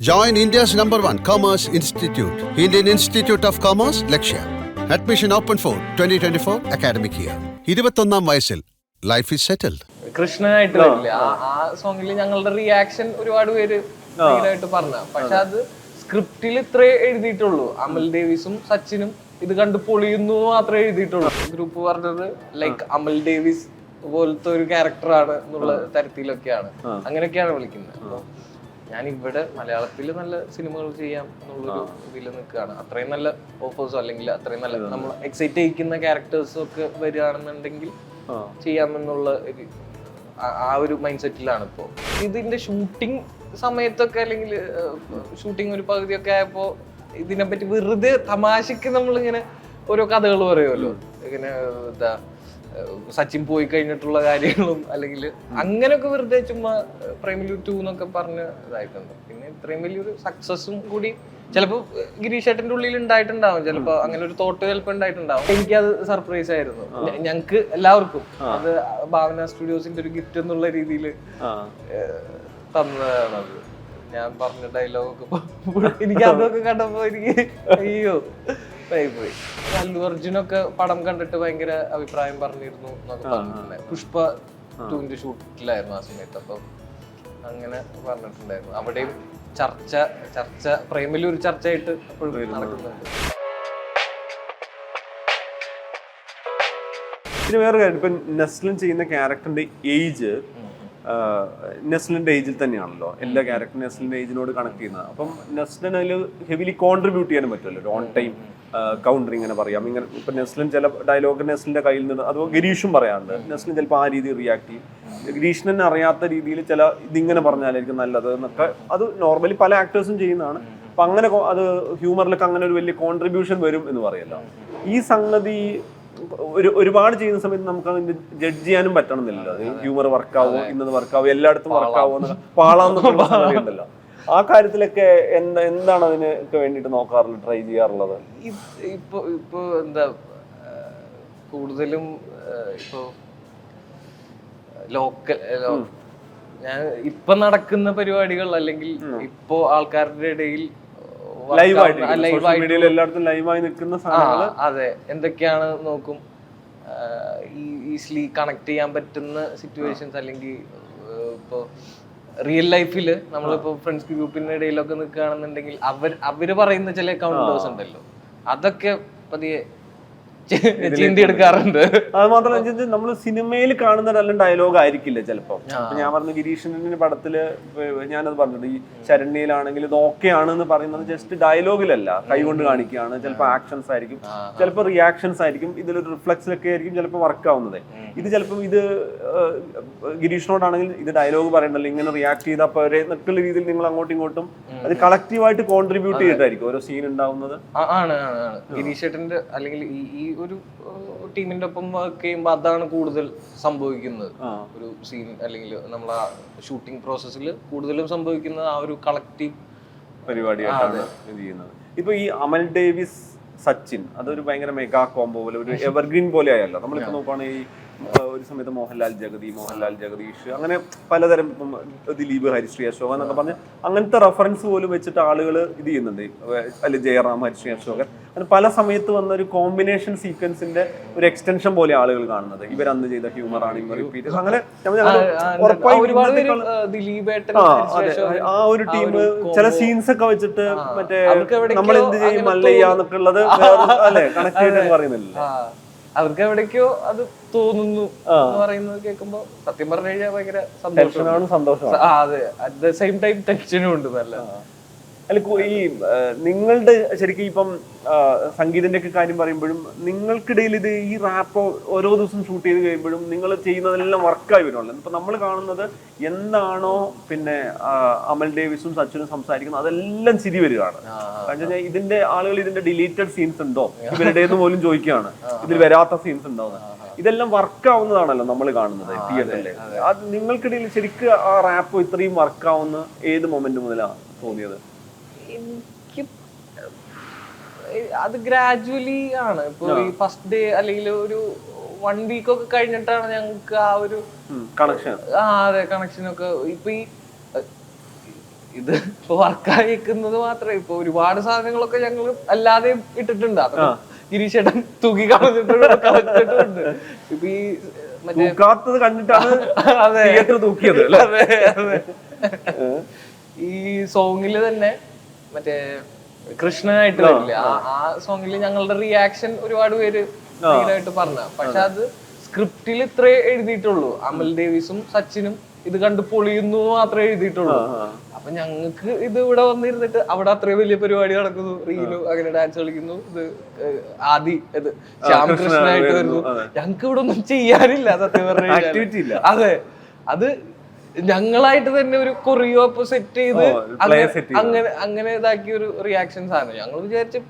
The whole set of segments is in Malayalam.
Join one number institute Indian institute of Institute of Commerce, Lakshya. Admission open for 2024 academic year. ഇരുപത്തൊന്നാം വയസ്സിൽ ലൈഫ് ഈസ് സെറ്റിൽഡ് കൃഷ്ണനായിട്ട് വരില്ലേ? ആ സോങ്ങിൽ ഞങ്ങളുടെ റിയാക്ഷൻ ഒരുപാട് പേര് ഭയങ്കരമായിട്ട് പറഞ്ഞ പക്ഷെ അത് സ്ക്രിപ്റ്റിൽ ഇത്രേ എഴുതിയിട്ടുള്ളൂ. അമൽ ഡേവിസും സച്ചിനും ഇത് കണ്ട് പൊളിയുന്നു മാത്രമേ എഴുതിയിട്ടുള്ളൂ. ഗ്രൂപ്പ് പറഞ്ഞത് ലൈക്ക് അമൽ ഡേവിസ് പോലത്തെ ഒരു ക്യാരക്ടറാണ് എന്നുള്ള തരത്തിലൊക്കെയാണ്. അങ്ങനെയൊക്കെയാണ് വിളിക്കുന്നത്. ഞാൻ ഇവിടെ മലയാളത്തിൽ നല്ല സിനിമകൾ ചെയ്യാം എന്നുള്ളൊരു ഇതിൽ നിൽക്കുകയാണ്. അത്രയും നല്ല ഓഫേഴ്സോ അല്ലെങ്കിൽ അത്രയും നല്ല നമ്മൾ എക്സൈറ്റ് ചെയ്യിക്കുന്ന ക്യാരക്ടേഴ്സും ഒക്കെ വരികയാണെന്നുണ്ടെങ്കിൽ ചെയ്യാമെന്നുള്ള ഒരു ആ- ഒരു മൈൻഡ് സെറ്റിലാണ് ഇപ്പോൾ ഇതിന്റെ ഷൂട്ടിംഗ് സമയത്തൊക്കെ അല്ലെങ്കിൽ ഷൂട്ടിംഗ് ഒരു പകുതിയൊക്കെ ആയപ്പോൾ ഇതിനെപ്പറ്റി വെറുതെ തമാശക്ക് നമ്മളിങ്ങനെ ഓരോ കഥകൾ പറയുമല്ലോ. ഇങ്ങനെ എന്താ സച്ചിൻ പോയി കഴിഞ്ഞിട്ടുള്ള കാര്യങ്ങളും അല്ലെങ്കിൽ അങ്ങനെയൊക്കെ വെറുതെ ചുമ്മാ പ്രേമിലു ടു എന്നൊക്കെ പറഞ്ഞ് ഇതായിട്ടുണ്ട്. പിന്നെ ഇത്രയും വലിയൊരു സക്സസും കൂടി ചിലപ്പോൾ ഗിരീഷ് ഏട്ടന്റെ ഉള്ളിൽ ഉണ്ടായിട്ടുണ്ടാവും. ചിലപ്പോൾ അങ്ങനെ ഒരു തോട്ട് ചിലപ്പോൾ ഉണ്ടായിട്ടുണ്ടാവും. അത് സർപ്രൈസ് ആയിരുന്നു. ഞങ്ങൾക്ക് ഞങ്ങക്ക് എല്ലാവർക്കും അത് ഭാവന സ്റ്റുഡിയോസിന്റെ ഒരു ഗിഫ്റ്റ് എന്നുള്ള രീതിയിൽ തന്നതാണ് അത് ഞാൻ പറഞ്ഞ ഡയലോഗൊക്കെ എനിക്ക് അതൊക്കെ കണ്ടപ്പോ എനിക്ക് അയ്യോ. പോയി അല്ലു അർജുനൊക്കെ പടം കണ്ടിട്ട് ഭയങ്കര അഭിപ്രായം പറഞ്ഞിരുന്നു എന്നൊക്കെ പുഷ്പ ടൂവിന്റെ ഷൂട്ടിലായിരുന്നു ആ സമയത്ത്. അപ്പൊ അങ്ങനെ പറഞ്ഞിട്ടുണ്ടായിരുന്നു. അവിടെയും ചർച്ച ചർച്ച പ്രേമിൽ ഒരു ചർച്ചയായിട്ട് എപ്പോഴും നടക്കുന്നുണ്ട്. പിന്നെ വേറെ കാര്യം. ഇപ്പം നെസ്ലിൻ ചെയ്യുന്ന ക്യാരക്ടറിന്റെ ഏജ് നെസ്ലിന്റെ ഏജിൽ തന്നെയാണല്ലോ. എല്ലാ ക്യാരക്ടറും നെസ്ലിന്റെ ഏജിനോട് കണക്ട് ചെയ്യുന്നത്. അപ്പം നെസ്ലിന് അതിൽ ഹെവിലി കോൺട്രിബ്യൂട്ട് ചെയ്യാനും പറ്റുമല്ലോ. ഓൺ ടൈം കൗണ്ടർ ഇങ്ങനെ പറയാം. ഇങ്ങനെ ഇപ്പം നെസ്ലിൻ ചില ഡയലോഗ് നെസ്ലിന്റെ കയ്യിൽ നിന്ന് അതോ ഗിരീഷും പറയാറുണ്ട്. നെസ്ലിൻ ചിലപ്പോൾ ആ രീതിയിൽ റിയാക്ട് ചെയ്യും. ഗിരീഷിന് അറിയാത്ത രീതിയിൽ ചില ഇതിങ്ങനെ പറഞ്ഞാലായിരിക്കും നല്ലത് എന്നൊക്കെ അത് നോർമലി പല ആക്ടേഴ്സും ചെയ്യുന്നതാണ്. അപ്പം അങ്ങനെ അത് ഹ്യൂമറിലൊക്കെ അങ്ങനെ ഒരു വലിയ കോൺട്രിബ്യൂഷൻ വരും എന്ന് പറയല്ലോ. ഈ സംഗതി ഒരു ഒരുപാട് ചെയ്യുന്ന സമയത്ത് നമുക്ക് അതിന്റെ ജഡ്ജ് ചെയ്യാനും പറ്റണമെന്നില്ലല്ലോ. ഹ്യൂമർ വർക്കാവോ ഇന്നത് വർക്കാവോ എല്ലായിടത്തും വർക്കാവോ പാളാന്നൊക്കെ ഉണ്ടല്ലോ. ആ കാര്യത്തിലൊക്കെ എന്താ എന്താണ് അതിന് വേണ്ടിട്ട് വേണ്ടിയിട്ട് നോക്കാറുള്ളത് ട്രൈ ചെയ്യാറുള്ളത്? ഇപ്പൊ ഇപ്പൊ എന്താ കൂടുതലും ഇപ്പൊ ലോക്കൽ ഞാൻ ഇപ്പൊ നടക്കുന്ന പരിപാടികൾ അല്ലെങ്കിൽ ഇപ്പോ ആൾക്കാരുടെ ഇടയിൽ ലൈവായി നിൽക്കുന്ന അതെ. എന്തൊക്കെയാണ് നോക്കും? ഈസിലി കണക്ട് ചെയ്യാൻ പറ്റുന്ന സിറ്റുവേഷൻസ് അല്ലെങ്കിൽ ഇപ്പോൾ റിയൽ ലൈഫിൽ നമ്മളിപ്പോ ഫ്രണ്ട്സ് ഗ്രൂപ്പിന്റെ ഇടയിലൊക്കെ നിൽക്കുകയാണെന്നുണ്ടെങ്കിൽ അവർ അവർ പറയുന്ന ചില കൗണ്ടേഴ്സ് ഉണ്ടല്ലോ. അതൊക്കെ പതിയെ ചീന്തി എടുക്കാറുണ്ട്. അത് മാത്രമല്ല നമ്മൾ സിനിമയിൽ കാണുന്ന നല്ല ഡയലോഗ് ആയിരിക്കില്ല ചിലപ്പോ. ഞാൻ പറഞ്ഞു ഗിരീഷന്റെ പടത്തിൽ ഞാനത് പറഞ്ഞത് ഈ ശരണ്യയിലാണെങ്കിൽ ഇത് ഓക്കെ ആണെന്ന് പറയുന്നത് ജസ്റ്റ് ഡയലോഗിലല്ല കൈകൊണ്ട് കാണിക്കുകയാണ്. ചിലപ്പോൾ ആക്ഷൻസ് ആയിരിക്കും. ചിലപ്പോൾ റിയാക്ഷൻസ് ആയിരിക്കും. ഇതിലൊരു റിഫ്ലക്സിലൊക്കെ ആയിരിക്കും ചിലപ്പോൾ വർക്ക് ആവുന്നത്. ഇത് ചിലപ്പോൾ ഇത് ഗിരീഷിനോടാണെങ്കിൽ ഇത് ഡയലോഗ് പറയണ്ടല്ലോ. ഇങ്ങനെ റിയാക്ട് ചെയ്ത പോരെ എന്നൊക്കെയുള്ള രീതിയിൽ നിങ്ങൾ അങ്ങോട്ടും ഇങ്ങോട്ടും അത് കളക്റ്റീവായിട്ട് കോൺട്രിബ്യൂട്ട് ചെയ്തിട്ടായിരിക്കും. ഓരോ സീൻ ഉണ്ടാവുന്നത്. ആണ് ആണ് ആണ്. ഗിരീഷ് ഏട്ടന്റെ അല്ലെങ്കിൽ ഈ ഈ ഒരു ടീമിന്റെ ഒപ്പം വർക്ക് ചെയ്യുമ്പോൾ അതാണ് കൂടുതൽ സംഭവിക്കുന്നത്. ഒരു സീൻ അല്ലെങ്കിൽ നമ്മൾ ആ ഷൂട്ടിംഗ് പ്രോസസ്സിൽ കൂടുതലും സംഭവിക്കുന്നത് ആ ഒരു കളക്റ്റീവ് പരിപാടിയായിട്ടാണ് ചെയ്യുന്നത്. ഇപ്പൊ ഈ അമൽ ഡേവിസ് സച്ചിൻ അതൊരു ഭയങ്കര മെഗാ കോംബോ പോലെ ഒരു എവർഗ്രീൻ പോലെ ആയല്ലോ. നമ്മളിപ്പോ നോക്കുകയാണെങ്കിൽ ആ, ഒരു സമയത്ത് മോഹൻലാൽ ജഗതി മോഹൻലാൽ ജഗദീഷ് അങ്ങനെ പലതരം ഇപ്പം ദിലീപ് ഹരിശ്രീ അശോകൻ എന്നൊക്കെ പറഞ്ഞ് അങ്ങനത്തെ റെഫറൻസ് പോലും വെച്ചിട്ട് ആളുകൾ ഇത് ചെയ്യുന്നുണ്ട്. അല്ലെ ജയറാം ഹരിശ്രീ അശോകൻ അങ്ങനെ പല സമയത്ത് വന്ന ഒരു കോമ്പിനേഷൻ സീക്വൻസിന്റെ ഒരു എക്സ്റ്റൻഷൻ പോലെ ആളുകൾ കാണുന്നത്. ഇവർ അന്ന് ചെയ്ത ഹ്യൂമർ ആണ് റിപ്പീറ്റ് അങ്ങനെ ആ, ഒരു ടീം ചില സീൻസ് ഒക്കെ വെച്ചിട്ട് മറ്റേ നമ്മൾ എന്ത് ചെയ്യും മല്ലയ്യ എന്നൊക്കെ ഉള്ളത് അല്ലെ കണക്ട് ചെയ്തിട്ട് പറയുന്നില്ല അവർക്ക് എവിടേക്കോ അത് തോന്നുന്നു എന്ന് പറയുന്നത് കേൾക്കുമ്പോ സത്യം പറഞ്ഞു കഴിഞ്ഞാൽ ഭയങ്കര സന്തോഷമാണ്. സന്തോഷം അതെ. അറ്റ് ദ സെയിം ടൈം ടെൻഷനും ഉണ്ട് നല്ല. അല്ല ഈ നിങ്ങളുടെ ശരിക്കും ഇപ്പം സംഗീതന്റെ ഒക്കെ കാര്യം പറയുമ്പോഴും നിങ്ങൾക്കിടയിൽ ഇത് ഈ റാപ്പ് ഓരോ ദിവസം ഷൂട്ട് ചെയ്ത് കഴിയുമ്പോഴും നിങ്ങൾ ചെയ്യുന്നതെല്ലാം വർക്കായി വരുമല്ലോ ഇപ്പൊ നമ്മൾ കാണുന്നത് എന്താണോ പിന്നെ അമൽ ഡേവിസും സച്ചിനും സംസാരിക്കുന്നത് അതെല്ലാം ചിരി വരികയാണ്. കാരണം ഇതിന്റെ ആളുകൾ ഇതിന്റെ ഡിലീറ്റഡ് സീൻസ് ഉണ്ടോ? ഇവരുടെ പോലും ചോദിക്കുകയാണ്. ഇതിൽ വരാത്ത സീൻസ് ഉണ്ടോ ഇതെല്ലാം വർക്കാവുന്നതാണല്ലോ നമ്മൾ കാണുന്നത് തിയേറ്ററിൽ അത് നിങ്ങൾക്കിടയിൽ ശരിക്കും ആ റാപ്പ് ഇത്രയും വർക്കാവുന്ന ഏത് മൊമെന്റ് മുതലാണ് തോന്നിയത്? എനിക്ക് അത് ഗ്രാജുവലി ആണ്. ഇപ്പൊ ഈ ഫസ്റ്റ് ഡേ അല്ലെങ്കിൽ ഒരു വൺ വീക്ക് ഒക്കെ കഴിഞ്ഞിട്ടാണ് ഞങ്ങൾക്ക് ആ ഒരു കണക്ഷൻ ആ അതെ കണക്ഷൻ ഒക്കെ. ഇപ്പൊ ഈ ഇത് ഇപ്പൊ വർക്കായി വെക്കുന്നത് മാത്രമേ ഇപ്പൊ ഒരുപാട് സാധനങ്ങളൊക്കെ ഞങ്ങൾ അല്ലാതെ ഇട്ടിട്ടുണ്ട്. അതൊക്കെ ഗിരീഷേട്ടൻ തൂക്കി കളഞ്ഞിട്ടുണ്ട് കളഞ്ഞിട്ടുണ്ട്. ഇപ്പൊ ഈ തൂക്കാത്തത് കണ്ടിട്ടാണ് അതെ. തൂക്കിയത് അതെ അതെ. ഈ സോങ്ങിൽ തന്നെ മറ്റേ കൃഷ്ണനായിട്ട് വരില്ലേ? ആ സോങ്ങിൽ സോങ്ങിൽ ഞങ്ങളുടെ റിയാക്ഷൻ ഒരുപാട് പേര് ായിട്ട് പറഞ്ഞ പക്ഷെ അത്. സ്ക്രിപ്റ്റിൽ ഇത്രേ എഴുതിയിട്ടുള്ളൂ. അമൽ ഡേവിസും സച്ചിനും ഇത് കണ്ട് പൊളിയുന്നു മാത്രമേ എഴുതിയിട്ടുള്ളൂ. അപ്പൊ ഞങ്ങൾക്ക് ഇത് ഇവിടെ വന്നിരുന്നിട്ട് അവിടെ അത്രയും വലിയ പരിപാടി നടക്കുന്നു. റീലു അങ്ങനെ ഡാൻസ് കളിക്കുന്നു. ഇത് ആദി ഇത് ശ്യാമകൃഷ്ണനായിട്ട് വരുന്നു. ഞങ്ങൾക്ക് ഇവിടെ ഒന്നും ചെയ്യാനില്ല സത്യം പറഞ്ഞു അതെ. അത് ഞങ്ങളായിട്ട് തന്നെ ഒരു കൊറിയോ അപ്പൊ സെറ്റ് ചെയ്ത് അങ്ങനെ അങ്ങനെ ഇതാക്കിയ ഒരു റിയാക്ഷൻസ് ആണ് ഞങ്ങൾ വിചാരിച്ച്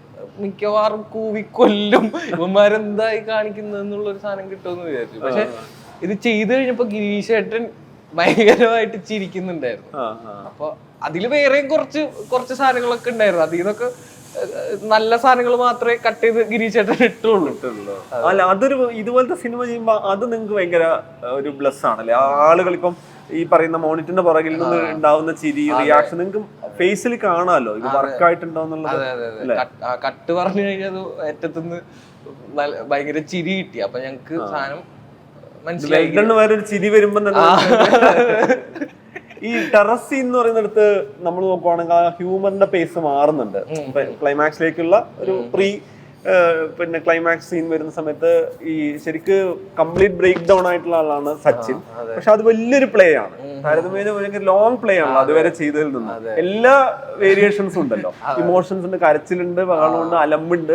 മിക്കവാറും കൂവി കൊല്ലും. ഇവന്മാരെന്തായി കാണിക്കുന്നത് എന്നുള്ള ഒരു സാധനം കിട്ടുമെന്ന് വിചാരിച്ചു. പക്ഷെ ഇത് ചെയ്തു കഴിഞ്ഞപ്പോ ഗിരീഷേട്ടൻ ഭയങ്കരമായിട്ട് ചിരിക്കുന്നുണ്ടായിരുന്നു. അപ്പൊ അതിൽ വേറെയും കുറച്ച് കുറച്ച് സാധനങ്ങളൊക്കെ ഉണ്ടായിരുന്നു. അതിൽ നിന്നൊക്കെ നല്ല സാധനങ്ങൾ മാത്രമേ കട്ട് ചെയ്ത് ഗിരീശേട്ടൻ ഇട്ടുള്ളൂ. അല്ല അതൊരു ഇതുപോലത്തെ സിനിമ ചെയ്യുമ്പോ അത് നിങ്ങൾക്ക് ഭയങ്കര ഒരു ബ്ലസ് ആണല്ലേ? ആളുകൾ ഇപ്പം ഈ പറയുന്ന മോണിറ്ററിന്റെ പുറകിൽ നിന്ന് ഉണ്ടാവുന്ന ചിരി റിയാക്ഷൻ നിങ്ങൾക്ക് ഫേസിൽ കാണാമല്ലോ. ഇത് വർക്കായിട്ടുണ്ടോന്നുള്ളത്. കട്ട്- പറഞ്ഞു കഴിഞ്ഞാൽ ഏറ്റത്തുനിന്ന് ഭയങ്കര ചിരി കിട്ടി. അപ്പൊ ഞങ്ങക്ക് സാധനം മനസ്സിലായി. വെൽഡണ് വരെ ഒരു ചിരി വരുമ്പോ ഈ ടെറസ് എന്ന് പറയുന്നിടത്ത് നമ്മൾ നോക്കുവാണെങ്കിൽ ആ ഹ്യൂമറിന്റെ പേസ് മാറുന്നുണ്ട്. ക്ലൈമാക്സിലേക്കുള്ള ഒരു പ്രീ പിന്നെ ക്ലൈമാക്സ് സീൻ വരുന്ന സമയത്ത് ഈ ശരിക്ക് കംപ്ലീറ്റ് ബ്രേക്ക് ഡൗൺ ആയിട്ടുള്ള ആളാണ് സച്ചിൻ. പക്ഷെ അത് വലിയൊരു പ്ലേ ആണ്. താരതമ്യേന ഭയങ്കര ലോങ് പ്ലേ ആണ് അതുവരെ ചെയ്തതിൽ നിന്ന്. എല്ലാ വേരിയേഷൻസും ഉണ്ടല്ലോ. ഇമോഷൻസ് ഉണ്ട് കരച്ചിലുണ്ട് ബഹളമുണ്ട് അലമ്പുണ്ട്.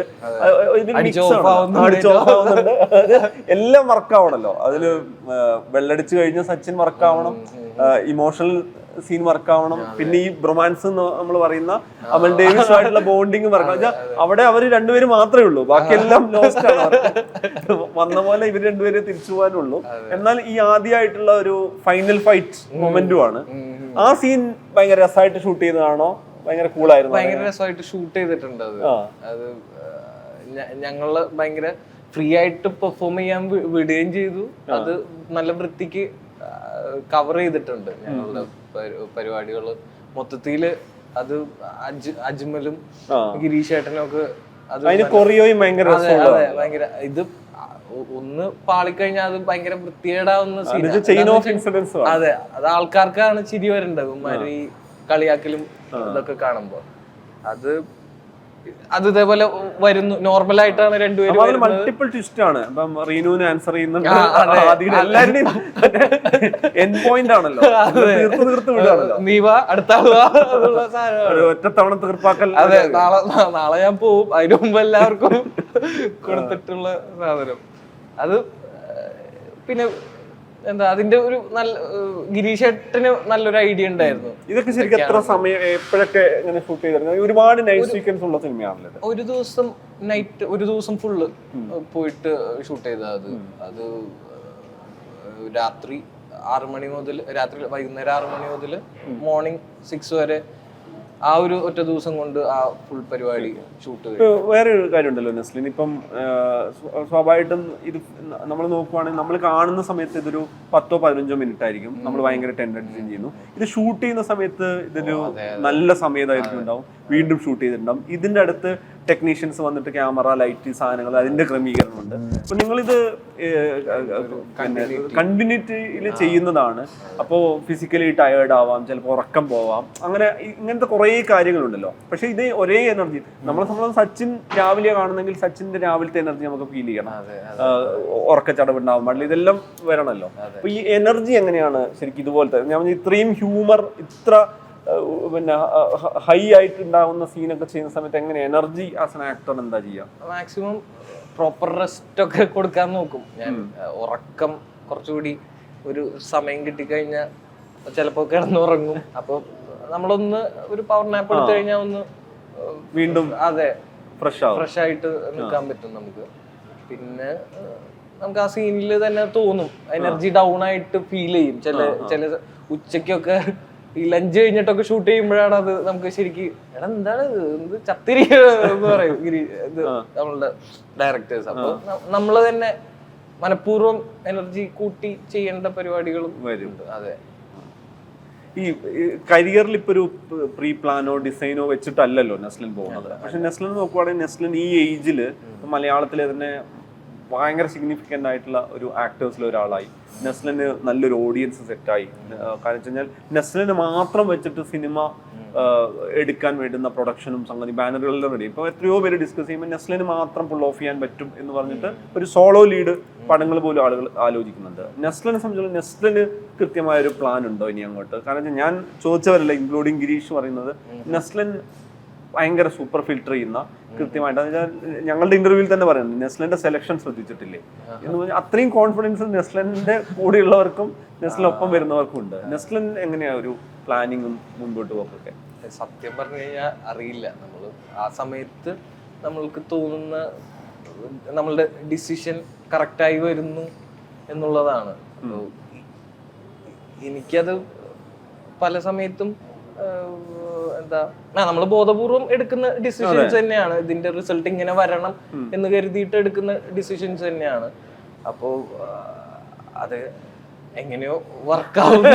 എല്ലാം വർക്ക് ആവണല്ലോ. അതിൽ വെള്ളടിച്ചു വെള്ളടിച്ച് കഴിഞ്ഞ സച്ചിൻ വർക്ക് ആവണം. ഇമോഷണൽ സീൻ വർക്ക് ആവണം. പിന്നെ ഈ ബ്രൊമാൻസ് നമ്മൾ പറയുന്ന അമൽ ഡേവിസ് ആയിട്ടുള്ള ബോണ്ടിങ് വർക്ക് അവിടെ അവർ രണ്ടുപേരും മാത്രമേ ഉള്ളൂ. ബാക്കിയെല്ലാം ലോസ്റ്റ് ആണ്. വന്ന പോലെ ഇവർ രണ്ടുപേരെ തിരിച്ചു പോകാനുള്ളൂ എന്നാൽ ഈ ആദ്യമായിട്ടുള്ള ഒരു ഫൈനൽ ഫൈറ്റ് മൊമെന്റും ആണ്. ആ സീൻ ഭയങ്കര രസമായിട്ട് ഷൂട്ട് ചെയ്തതാണോ? ഭയങ്കര കൂളായിരുന്നു ഭയങ്കര രസമായിട്ട് ഷൂട്ട് ചെയ്തിട്ടുണ്ട് അത്. അത് ഞങ്ങൾ ഭയങ്കര ഫ്രീ ആയിട്ട് പെർഫോം ചെയ്യാൻ വിടുകയും ചെയ്തു. അത് നല്ല വൃത്തിക്ക് കവർ ചെയ്തിട്ടുണ്ട്. ഞങ്ങളുടെ പരിപാടികൾ. മൊത്തത്തിൽ അത് അജ് അജ്മലും ഗിരീഷേട്ടനും ഗിരീഷ് ഏട്ടനും ഒക്കെ കൊറിയോയും ഭയങ്കര ഇത് ഒന്ന് പാളിക്കഴിഞ്ഞാൽ അത് ഭയങ്കര വൃത്തികേടാവുന്ന അതെ അത് ആൾക്കാർക്കാണ് ചിരി വരേണ്ടത് ഉമ്മാര് ഈ കളിയാക്കലും ഇതൊക്കെ കാണുമ്പോ. അത് അത് ഇതേപോലെ വരുന്നു. നോർമൽ ആയിട്ടാണ് രണ്ടുപേരും മൾട്ടിപ്പിൾ ട്വിസ്റ്റ് ആണ്. ഇപ്പം റീനുവിന് ആൻസർ ചെയ്യുന്നുണ്ട്. എല്ലാവരുടെയും എൻ പോയിന്റ് ആണല്ലോ. തീർത്ത് തീർത്ത് വിടുകയാണല്ലോ. നീവ അടുത്ത ഒറ്റത്തവണ തീർപ്പാക്കൽ. അതെ നാളെ നാളെ ഞാൻ പോവും. അതിനു മുമ്പ് എല്ലാവർക്കും കൊടുത്തിട്ടുള്ള സാധനം. അത് പിന്നെ എന്താ അതിന്റെ ഒരു നല്ല ഏഹ്, ഗിരീഷ് ഏട്ടന് നല്ലൊരു ഐഡിയ ഉണ്ടായിരുന്നു. ഇതൊക്കെ ശരിക്കും എത്ര സമയം എപ്പോഴൊക്കെ ഇങ്ങനെ ഷൂട്ട് ചെയ്തിരുന്നത്? ഒരുപാട് നൈറ്റ് സീക്വൻസ് ഉള്ള സിനിമയാണല്ലോ ഒരു ദിവസം നൈറ്റ് ഒരു ദിവസം ഫുള്ള് പോയിട്ട് ഷൂട്ട് ചെയ്ത അത്. അത് രാത്രി ആറു മണി മുതൽ രാത്രി വൈകുന്നേരം ആറു മണി മുതൽ മോർണിംഗ് സിക്സ് വരെ ആ ഒരു ഒറ്റ ദിവസം കൊണ്ട് ആ ഫുൾ പരിപാടി ഷൂട്ട് വേറെ ഒരു കാര്യമുണ്ടല്ലോ നെസ്ലിൻ. ഇപ്പം സ്വാഭാവികമായിട്ടും ഇത് നമ്മൾ നോക്കുവാണെങ്കിൽ നമ്മൾ കാണുന്ന സമയത്ത് ഇതൊരു പത്തോ പതിനഞ്ചോ മിനിറ്റ് ആയിരിക്കും നമ്മൾ ഭയങ്കര ടെൻഡൻസി ചെയ്യുന്നു. ഇത് ഷൂട്ട് ചെയ്യുന്ന സമയത്ത് ഇതൊരു നല്ല സമയത്തായിരിക്കും ഉണ്ടാവും. വീണ്ടും ഷൂട്ട് ചെയ്തിട്ടുണ്ടാവും. ഇതിന്റെ അടുത്ത് ടെക്നീഷ്യൻസ് വന്നിട്ട് ക്യാമറ ലൈറ്റ് സാധനങ്ങൾ അതിന്റെ ക്രമീകരണം ഉണ്ട് അപ്പൊ നിങ്ങളിത് കണ്ടിന്യൂറ്റിയിൽ ചെയ്യുന്നതാണ്. അപ്പോൾ ഫിസിക്കലി ടയേർഡ് ആവാം ചിലപ്പോൾ ഉറക്കം പോവാം. അങ്ങനെ ഇങ്ങനത്തെ കുറേ കാര്യങ്ങളുണ്ടല്ലോ. പക്ഷെ ഇത് ഒരേ എനർജി നമ്മളെ സംബന്ധിച്ച് സച്ചിൻ രാവിലെ കാണുന്നെങ്കിൽ സച്ചിന്റെ രാവിലത്തെ എനർജി നമുക്ക് ഫീൽ ചെയ്യണം. ആഹ് ഉറക്കച്ചടവുണ്ടാവാൻ പാടില്ല ഇതെല്ലാം വരണമല്ലോ അപ്പൊ ഈ എനർജി എങ്ങനെയാണ് ശരിക്കും ഇതുപോലത്തെ? ഞാൻ ഇത്രയും ഹ്യൂമർ ഇത്ര പിന്നെ ഹൈ ആയിട്ട് ഉണ്ടാവുന്ന സീനൊക്കെ ചെയ്യുന്ന സമയത്ത് എങ്ങനെ എനർജി ആസ് എൻ ആക്ടർ എന്താ ചെയ്യുക മാക്സിമം പ്രോപ്പർ റെസ്റ്റ് ഒക്കെ കൊടുക്കാൻ നോക്കും. ഞാൻ ഉറക്കം കുറച്ചുകൂടി ഒരു സമയം കിട്ടിക്കഴിഞ്ഞാൽ ചിലപ്പോൾ കിടന്നുറങ്ങും. അപ്പോൾ നമ്മളൊന്ന് ഒരു പവർ നാപ്പ് എടുത്തു കഴിഞ്ഞാൽ ഒന്ന് വീണ്ടും അതെ. ഫ്രഷ് ഫ്രഷ് ആയിട്ട് നിൽക്കാൻ പറ്റും നമുക്ക്. പിന്നെ നമുക്ക് ആ സീനിൽ തന്നെ തോന്നും. എനർജി ഡൗൺ ആയിട്ട് ഫീൽ ചെയ്യും. ചില ചില ഉച്ചയ്ക്കൊക്കെ ഈ ലഞ്ച് കഴിഞ്ഞിട്ടൊക്കെ ഷൂട്ട് ചെയ്യുമ്പോഴാണ് അത് നമുക്ക് ശരിക്ക് എടാ എന്താണ് ഇത്? ചത്തിരിക്കുക എന്ന് പറയും ഗിരി ഇത് നമ്മളുടെ ഡയറക്ടേഴ്സ് അപ്പൊ നമ്മൾ തന്നെ മനഃപൂർവം എനർജി കൂട്ടി ചെയ്യേണ്ട പരിപാടികളും വരുന്നുണ്ട് അതെ. ഈ കരിയറിൽ ഇപ്പൊ ഒരു പ്രീ പ്ലാനോ ഡിസൈനോ വെച്ചിട്ടല്ലല്ലോ നെസ്ലിൻ പോകുന്നത്. പക്ഷെ നെസ്ലിൻ നോക്കുവാണെങ്കിൽ നെസ്ലിൻ ഈ ഏജിൽ മലയാളത്തിലെ തന്നെ ഭയങ്കര സിഗ്നിഫിക്കന്റ് ആയിട്ടുള്ള ഒരു ആക്ടേഴ്സിൽ ഒരാളായി. നെസ്ലിന് നല്ലൊരു ഓഡിയൻസ് സെറ്റായി കാരണം വെച്ച് കഴിഞ്ഞാൽ നെസ്ലിന് മാത്രം വെച്ചിട്ട് സിനിമ എടുക്കാൻ വേണ്ടുന്ന പ്രൊഡക്ഷനും സംഗതി ബാനറുകളിലും റെഡി ഇപ്പോൾ എത്രയോ പേര് ഡിസ്കസ് ചെയ്യുമ്പോൾ നെസ്ലിന് മാത്രം ഫുൾ ഓഫ് ചെയ്യാൻ പറ്റും എന്ന് പറഞ്ഞിട്ട് ഒരു സോളോ ലീഡ് പടങ്ങൾ പോലും ആളുകൾ ആലോചിക്കുന്നുണ്ട്. നെസ്ലിനെ സംബന്ധിച്ചു നെസ്ലിന് കൃത്യമായ ഒരു പ്ലാൻ ഉണ്ടോ ഇനി അങ്ങോട്ട്? കാരണം ഞാൻ ചോദിച്ചവരല്ല ഇൻക്ലൂഡിങ് ഗിരീഷ് പറയുന്നത് നെസ്ലൻ ഭയങ്കര സൂപ്പർ ഫിൽട്ടർ ചെയ്യുന്ന കൃത്യമായിട്ട്. ഞങ്ങളുടെ ഇന്റർവ്യൂവിൽ തന്നെ പറയുന്നത് നെസ്ലന്റെ സെലക്ഷൻ ശ്രദ്ധിച്ചിട്ടില്ലേ? എന്ന് പറഞ്ഞാൽ അത്രയും കോൺഫിഡൻസ് നെസ്ലന്റെ കൂടെയുള്ളവർക്കും നെസ്ലിനൊപ്പം വരുന്നവർക്കും ഉണ്ട്. നെസ്ലൻ എങ്ങനെയാ ഒരു പ്ലാനിങ്ങും മുൻപോട്ട് പോക്കൊക്കെ? സത്യം പറഞ്ഞു കഴിഞ്ഞാൽ അറിയില്ല. നമ്മൾ ആ സമയത്ത് നമ്മൾക്ക് തോന്നുന്ന നമ്മളുടെ ഡിസിഷൻ കറക്റ്റായി വരുന്നു എന്നുള്ളതാണ്. എനിക്കത് പല സമയത്തും എന്താ? നമ്മൾ ബോധപൂർവം എടുക്കുന്ന ഡിസിഷൻസ് തന്നെയാണ്. ഇതിന്റെ റിസൾട്ട് ഇങ്ങനെ വരണം എന്ന് കരുതിയിട്ട് എടുക്കുന്ന ഡിസിഷൻസ് തന്നെയാണ്. അപ്പോ അത് എങ്ങനെയോ വർക്കാവുന്നു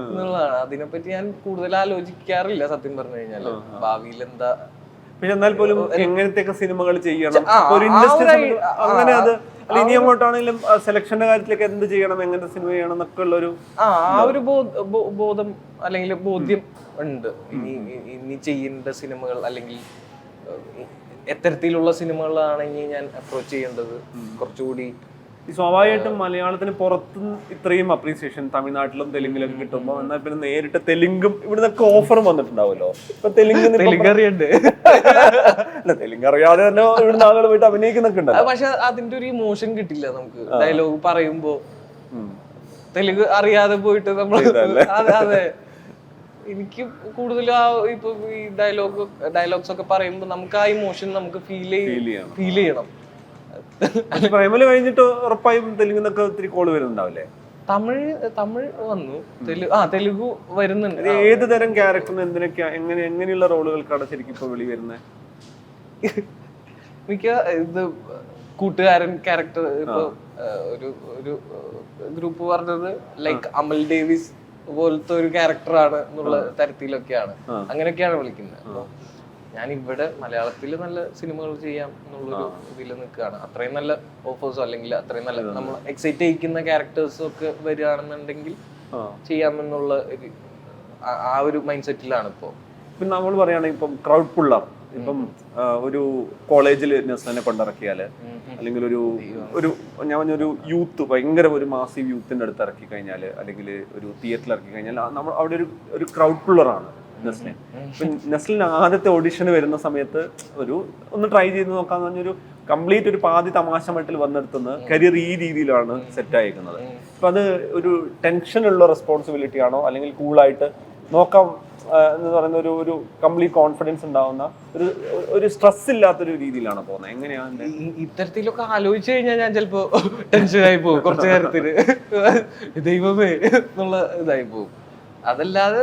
എന്നുള്ളതാണ്. അതിനെപ്പറ്റി ഞാൻ കൂടുതൽ ആലോചിക്കാറില്ല സത്യം പറഞ്ഞു കഴിഞ്ഞാൽ ഭാവിയിൽ എന്താ? പിന്നെ എന്നാൽ പോലും എങ്ങനത്തെയൊക്കെ സിനിമകൾ ചെയ്യണം? അങ്ങനെ അത് ഇനി അങ്ങോട്ടാണെങ്കിലും സെലക്ഷന്റെ കാര്യത്തിലേക്ക് എന്ത് ചെയ്യണം എങ്ങനത്തെ സിനിമ ചെയ്യണം എന്നൊക്കെ ഉള്ള ഒരു ആ ആ ഒരു ബോധം അല്ലെങ്കിൽ ബോധ്യം ഉണ്ട്. ഇനി ഇനി ചെയ്യേണ്ട സിനിമകൾ അല്ലെങ്കിൽ എത്തരത്തിലുള്ള സിനിമകളാണെങ്കിൽ ഞാൻ അപ്രോച്ച് ചെയ്യേണ്ടത്. കുറച്ചുകൂടി ഈ സ്വാഭാവികമായിട്ടും മലയാളത്തിന് പുറത്തും ഇത്രയും അപ്രീസിയേഷൻ തമിഴ്നാട്ടിലും തെലുങ്കിലൊക്കെ കിട്ടുമ്പോൾ എന്നാൽ പിന്നെ നേരിട്ട് തെലുങ്കും ഇവിടുന്നൊക്കെ ഓഫറും വന്നിട്ടുണ്ടാവുമല്ലോ. ഇപ്പൊ തെലുങ്ക് തെലുങ്കറിയുണ്ട്. അല്ല തെലുങ്ക് അറിയാതെ തന്നെ ഇവിടുന്ന് ആളുകൾ പോയിട്ട് അഭിനയിക്കുന്നൊക്കെ ഉണ്ടല്ലോ. പക്ഷെ അതിന്റെ ഒരു ഇമോഷൻ കിട്ടില്ല നമുക്ക്. ഡയലോഗ് പറയുമ്പോ. തെലുങ്ക് അറിയാതെ പോയിട്ട് നമ്മൾ അതെ അതെ. എനിക്ക് കൂടുതൽ ആ ഇപ്പൊ ഈ ഡയലോഗ് ഡയലോഗ്സ് ഒക്കെ പറയുമ്പോൾ നമുക്ക് ആ ഇമോഷൻ നമുക്ക് ഫീൽ ചെയ്യണം. ഫീൽ ചെയ്യണം. പ്രൈമൽ കഴിഞ്ഞിട്ട് ഉറപ്പായും തെലുങ്കിന്നൊക്കെ ഒത്തിരി കോൾ വരുന്നുണ്ടാവില്ലേ? തമിഴ് തമിഴ് വന്നു. തെലുഗു ആ തെലുഗു വരുന്നുണ്ട്. ഏത് തരം ക്യാരക്ടറിന് എന്തിനൊക്കെയാ എങ്ങനെ എങ്ങനെയുള്ള റോളുകൾക്കാണ് ശരിക്കും ഇപ്പൊ വിളി വരുന്നത് മിക്ക ഇത് കൂട്ടുകാരൻ ക്യാരക്ടർ ഇപ്പൊ ഒരു ഒരു ഗ്രൂപ്പ് പറഞ്ഞത് ലൈക്ക് അമൽ ഡേവിസ് പോലത്തെ ഒരു ക്യാരക്ടറാണ് എന്നുള്ള തരത്തിലൊക്കെയാണ്. അങ്ങനെയൊക്കെയാണ് വിളിക്കുന്നത്. ഞാൻ ഇവിടെ മലയാളത്തിൽ നല്ല സിനിമകൾ ചെയ്യാം എന്നുള്ളൊരു ഇതിൽ നിൽക്കുകയാണ്. അത്രയും നല്ല ഓഫേഴ്സോ അല്ലെങ്കിൽ അത്രയും നല്ല നമ്മൾ എക്സൈറ്റ് ചെയ്യിക്കുന്ന ക്യാരക്ടേഴ്സും ഒക്കെ വരികയാണെന്നുണ്ടെങ്കിൽ. ചെയ്യാമെന്നുള്ള ആ- ഒരു മൈൻഡ് സെറ്റിലാണ് ഇപ്പോൾ പിന്നെ നമ്മൾ പറയുകയാണെങ്കിൽ ഇപ്പം ക്രൗഡ് പുള്ളർ ഇപ്പം ഒരു കോളേജിൽ നെസ്നെ കൊണ്ടിറക്കിയാൽ അല്ലെങ്കിൽ ഒരു ഒരു ഞാൻ പറഞ്ഞൊരു യൂത്ത് ഭയങ്കര ഒരു മാസീവ് യൂത്തിന്റെ അടുത്ത് ഇറക്കി കഴിഞ്ഞാൽ അല്ലെങ്കിൽ ഒരു തിയേറ്ററിൽ ഇറക്കി കഴിഞ്ഞാൽ നമ്മൾ അവിടെ ഒരു ഒരു ക്രൗഡ് പുള്ളറാണ് നെസ്ലിൻ. നെസ്ലിൻ ആദ്യത്തെ ഓഡിഷന് വരുന്ന സമയത്ത് ഒരു ഒന്ന് ട്രൈ ചെയ്ത് നോക്കാന്ന് പറഞ്ഞൊരു കംപ്ലീറ്റ് ഒരു പാതി തമാശ മട്ടിൽ വന്നെടുത്തുന്ന കരിയർ ഈ രീതിയിലാണ് സെറ്റ് ആയിരിക്കുന്നത് അപ്പൊ അത് ഒരു ടെൻഷൻ ഉള്ള റെസ്പോൺസിബിലിറ്റി ആണോ അല്ലെങ്കിൽ കൂളായിട്ട് നോക്കാം എന്ന് പറയുന്ന ഒരു ഒരു കംപ്ലീറ്റ് കോൺഫിഡൻസ് ഉണ്ടാവുന്ന ഒരു ഒരു സ്ട്രെസ് ഇല്ലാത്തൊരു രീതിയിലാണ് പോകുന്നത്? എങ്ങനെയാണ്? ഇത്തരത്തിലൊക്കെ ആലോചിച്ചു കഴിഞ്ഞാൽ ഞാൻ ചിലപ്പോ ടെൻഷനായി പോകും കുറച്ചു നേരത്തിന്. ദൈവമേ എന്നുള്ള ഇതായി പോകും. അതല്ലാതെ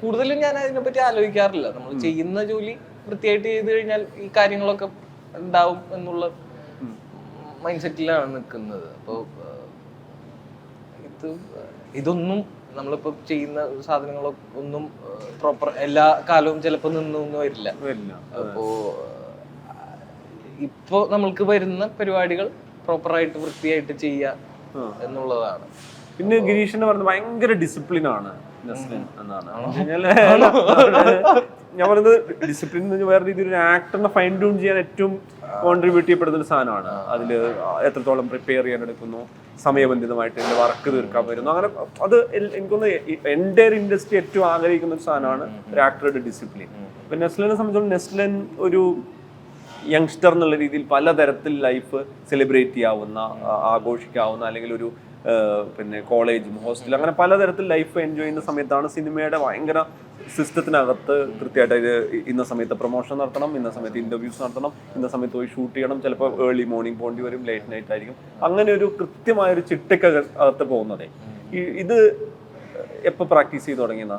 കൂടുതലും ഞാൻ അതിനെപ്പറ്റി ആലോചിക്കാറില്ല. നമ്മൾ ചെയ്യുന്ന ജോലി വൃത്തിയായിട്ട് ചെയ്ത് കഴിഞ്ഞാൽ ഈ കാര്യങ്ങളൊക്കെ ഉണ്ടാവും എന്നുള്ള മൈൻഡ് സെറ്റിലാണ് നിൽക്കുന്നത്. അപ്പോൾ ഇത് ഇതൊന്നും നമ്മളിപ്പോ ചെയ്യുന്ന സാധനങ്ങളൊക്കെ ഒന്നും പ്രോപ്പർ എല്ലാ കാലവും ചിലപ്പോൾ നിന്നൊന്നും വരില്ല. അപ്പോ ഇപ്പോ നമ്മൾക്ക് വരുന്ന പരിപാടികൾ പ്രോപ്പറായിട്ട് വൃത്തിയായിട്ട് ചെയ്യുക എന്നുള്ളതാണ്. പിന്നെ ഗിരീഷിന്റെ പറഞ്ഞ ഭയങ്കര ഡിസിപ്ലിൻ ആണ്. എന്നാണ്. ഞാൻ പറയുന്നത് ഡിസിപ്ലിൻ എന്ന് വേറെ രീതിയിൽ ഒരു ആക്ടറിനെ ഫൈൻ ട്യൂൺ ചെയ്യാൻ ഏറ്റവും കോൺട്രിബ്യൂട്ട് ചെയ്യപ്പെടുന്ന ഒരു സാധനമാണ്. അതിൽ എത്രത്തോളം പ്രിപ്പയർ ചെയ്യാൻ എടുക്കുന്നു സമയബന്ധിതമായിട്ട് എന്റെ വർക്ക് തീർക്കാൻ വരുന്നു. അങ്ങനെ അത് എനിക്കൊന്ന് എന്റെ ഇൻഡസ്ട്രി ഏറ്റവും ആഗ്രഹിക്കുന്ന ഒരു സാധനമാണ് ഒരു ആക്ടറുടെ ഡിസിപ്ലിൻ ഇപ്പൊ നെസ്ലിനെ സംബന്ധിച്ചോളം നെസ്ലൻ ഒരു യങ്സ്റ്റർ എന്നുള്ള രീതിയിൽ പലതരത്തിൽ ലൈഫ് സെലിബ്രേറ്റ് ചെയ്യാവുന്ന ആഘോഷിക്കാവുന്ന അല്ലെങ്കിൽ ഒരു പിന്നെ കോളേജും ഹോസ്റ്റലും അങ്ങനെ പലതരത്തിൽ ലൈഫ് എൻജോയ് ചെയ്യുന്ന സമയത്താണ് സിനിമയുടെ ഭയങ്കര സിസ്റ്റത്തിനകത്ത് കൃത്യമായിട്ട് ഇത് ഇന്ന സമയത്ത് പ്രൊമോഷൻ നടത്തണം ഇന്ന സമയത്ത് ഇന്റർവ്യൂസ് നടത്തണം ഇന്ന സമയത്ത് പോയി ഷൂട്ട് ചെയ്യണം ചിലപ്പോൾ ഏർലി മോർണിംഗ് പോകേണ്ടി വരും ലേറ്റ് നൈറ്റ് ആയിരിക്കും. അങ്ങനെ ഒരു കൃത്യമായ ഒരു ചിട്ടയ്ക്ക് അകത്ത് പോകുന്നതേ ഇത് എപ്പോൾ പ്രാക്ടീസ് ചെയ്ത് തുടങ്ങിയതാ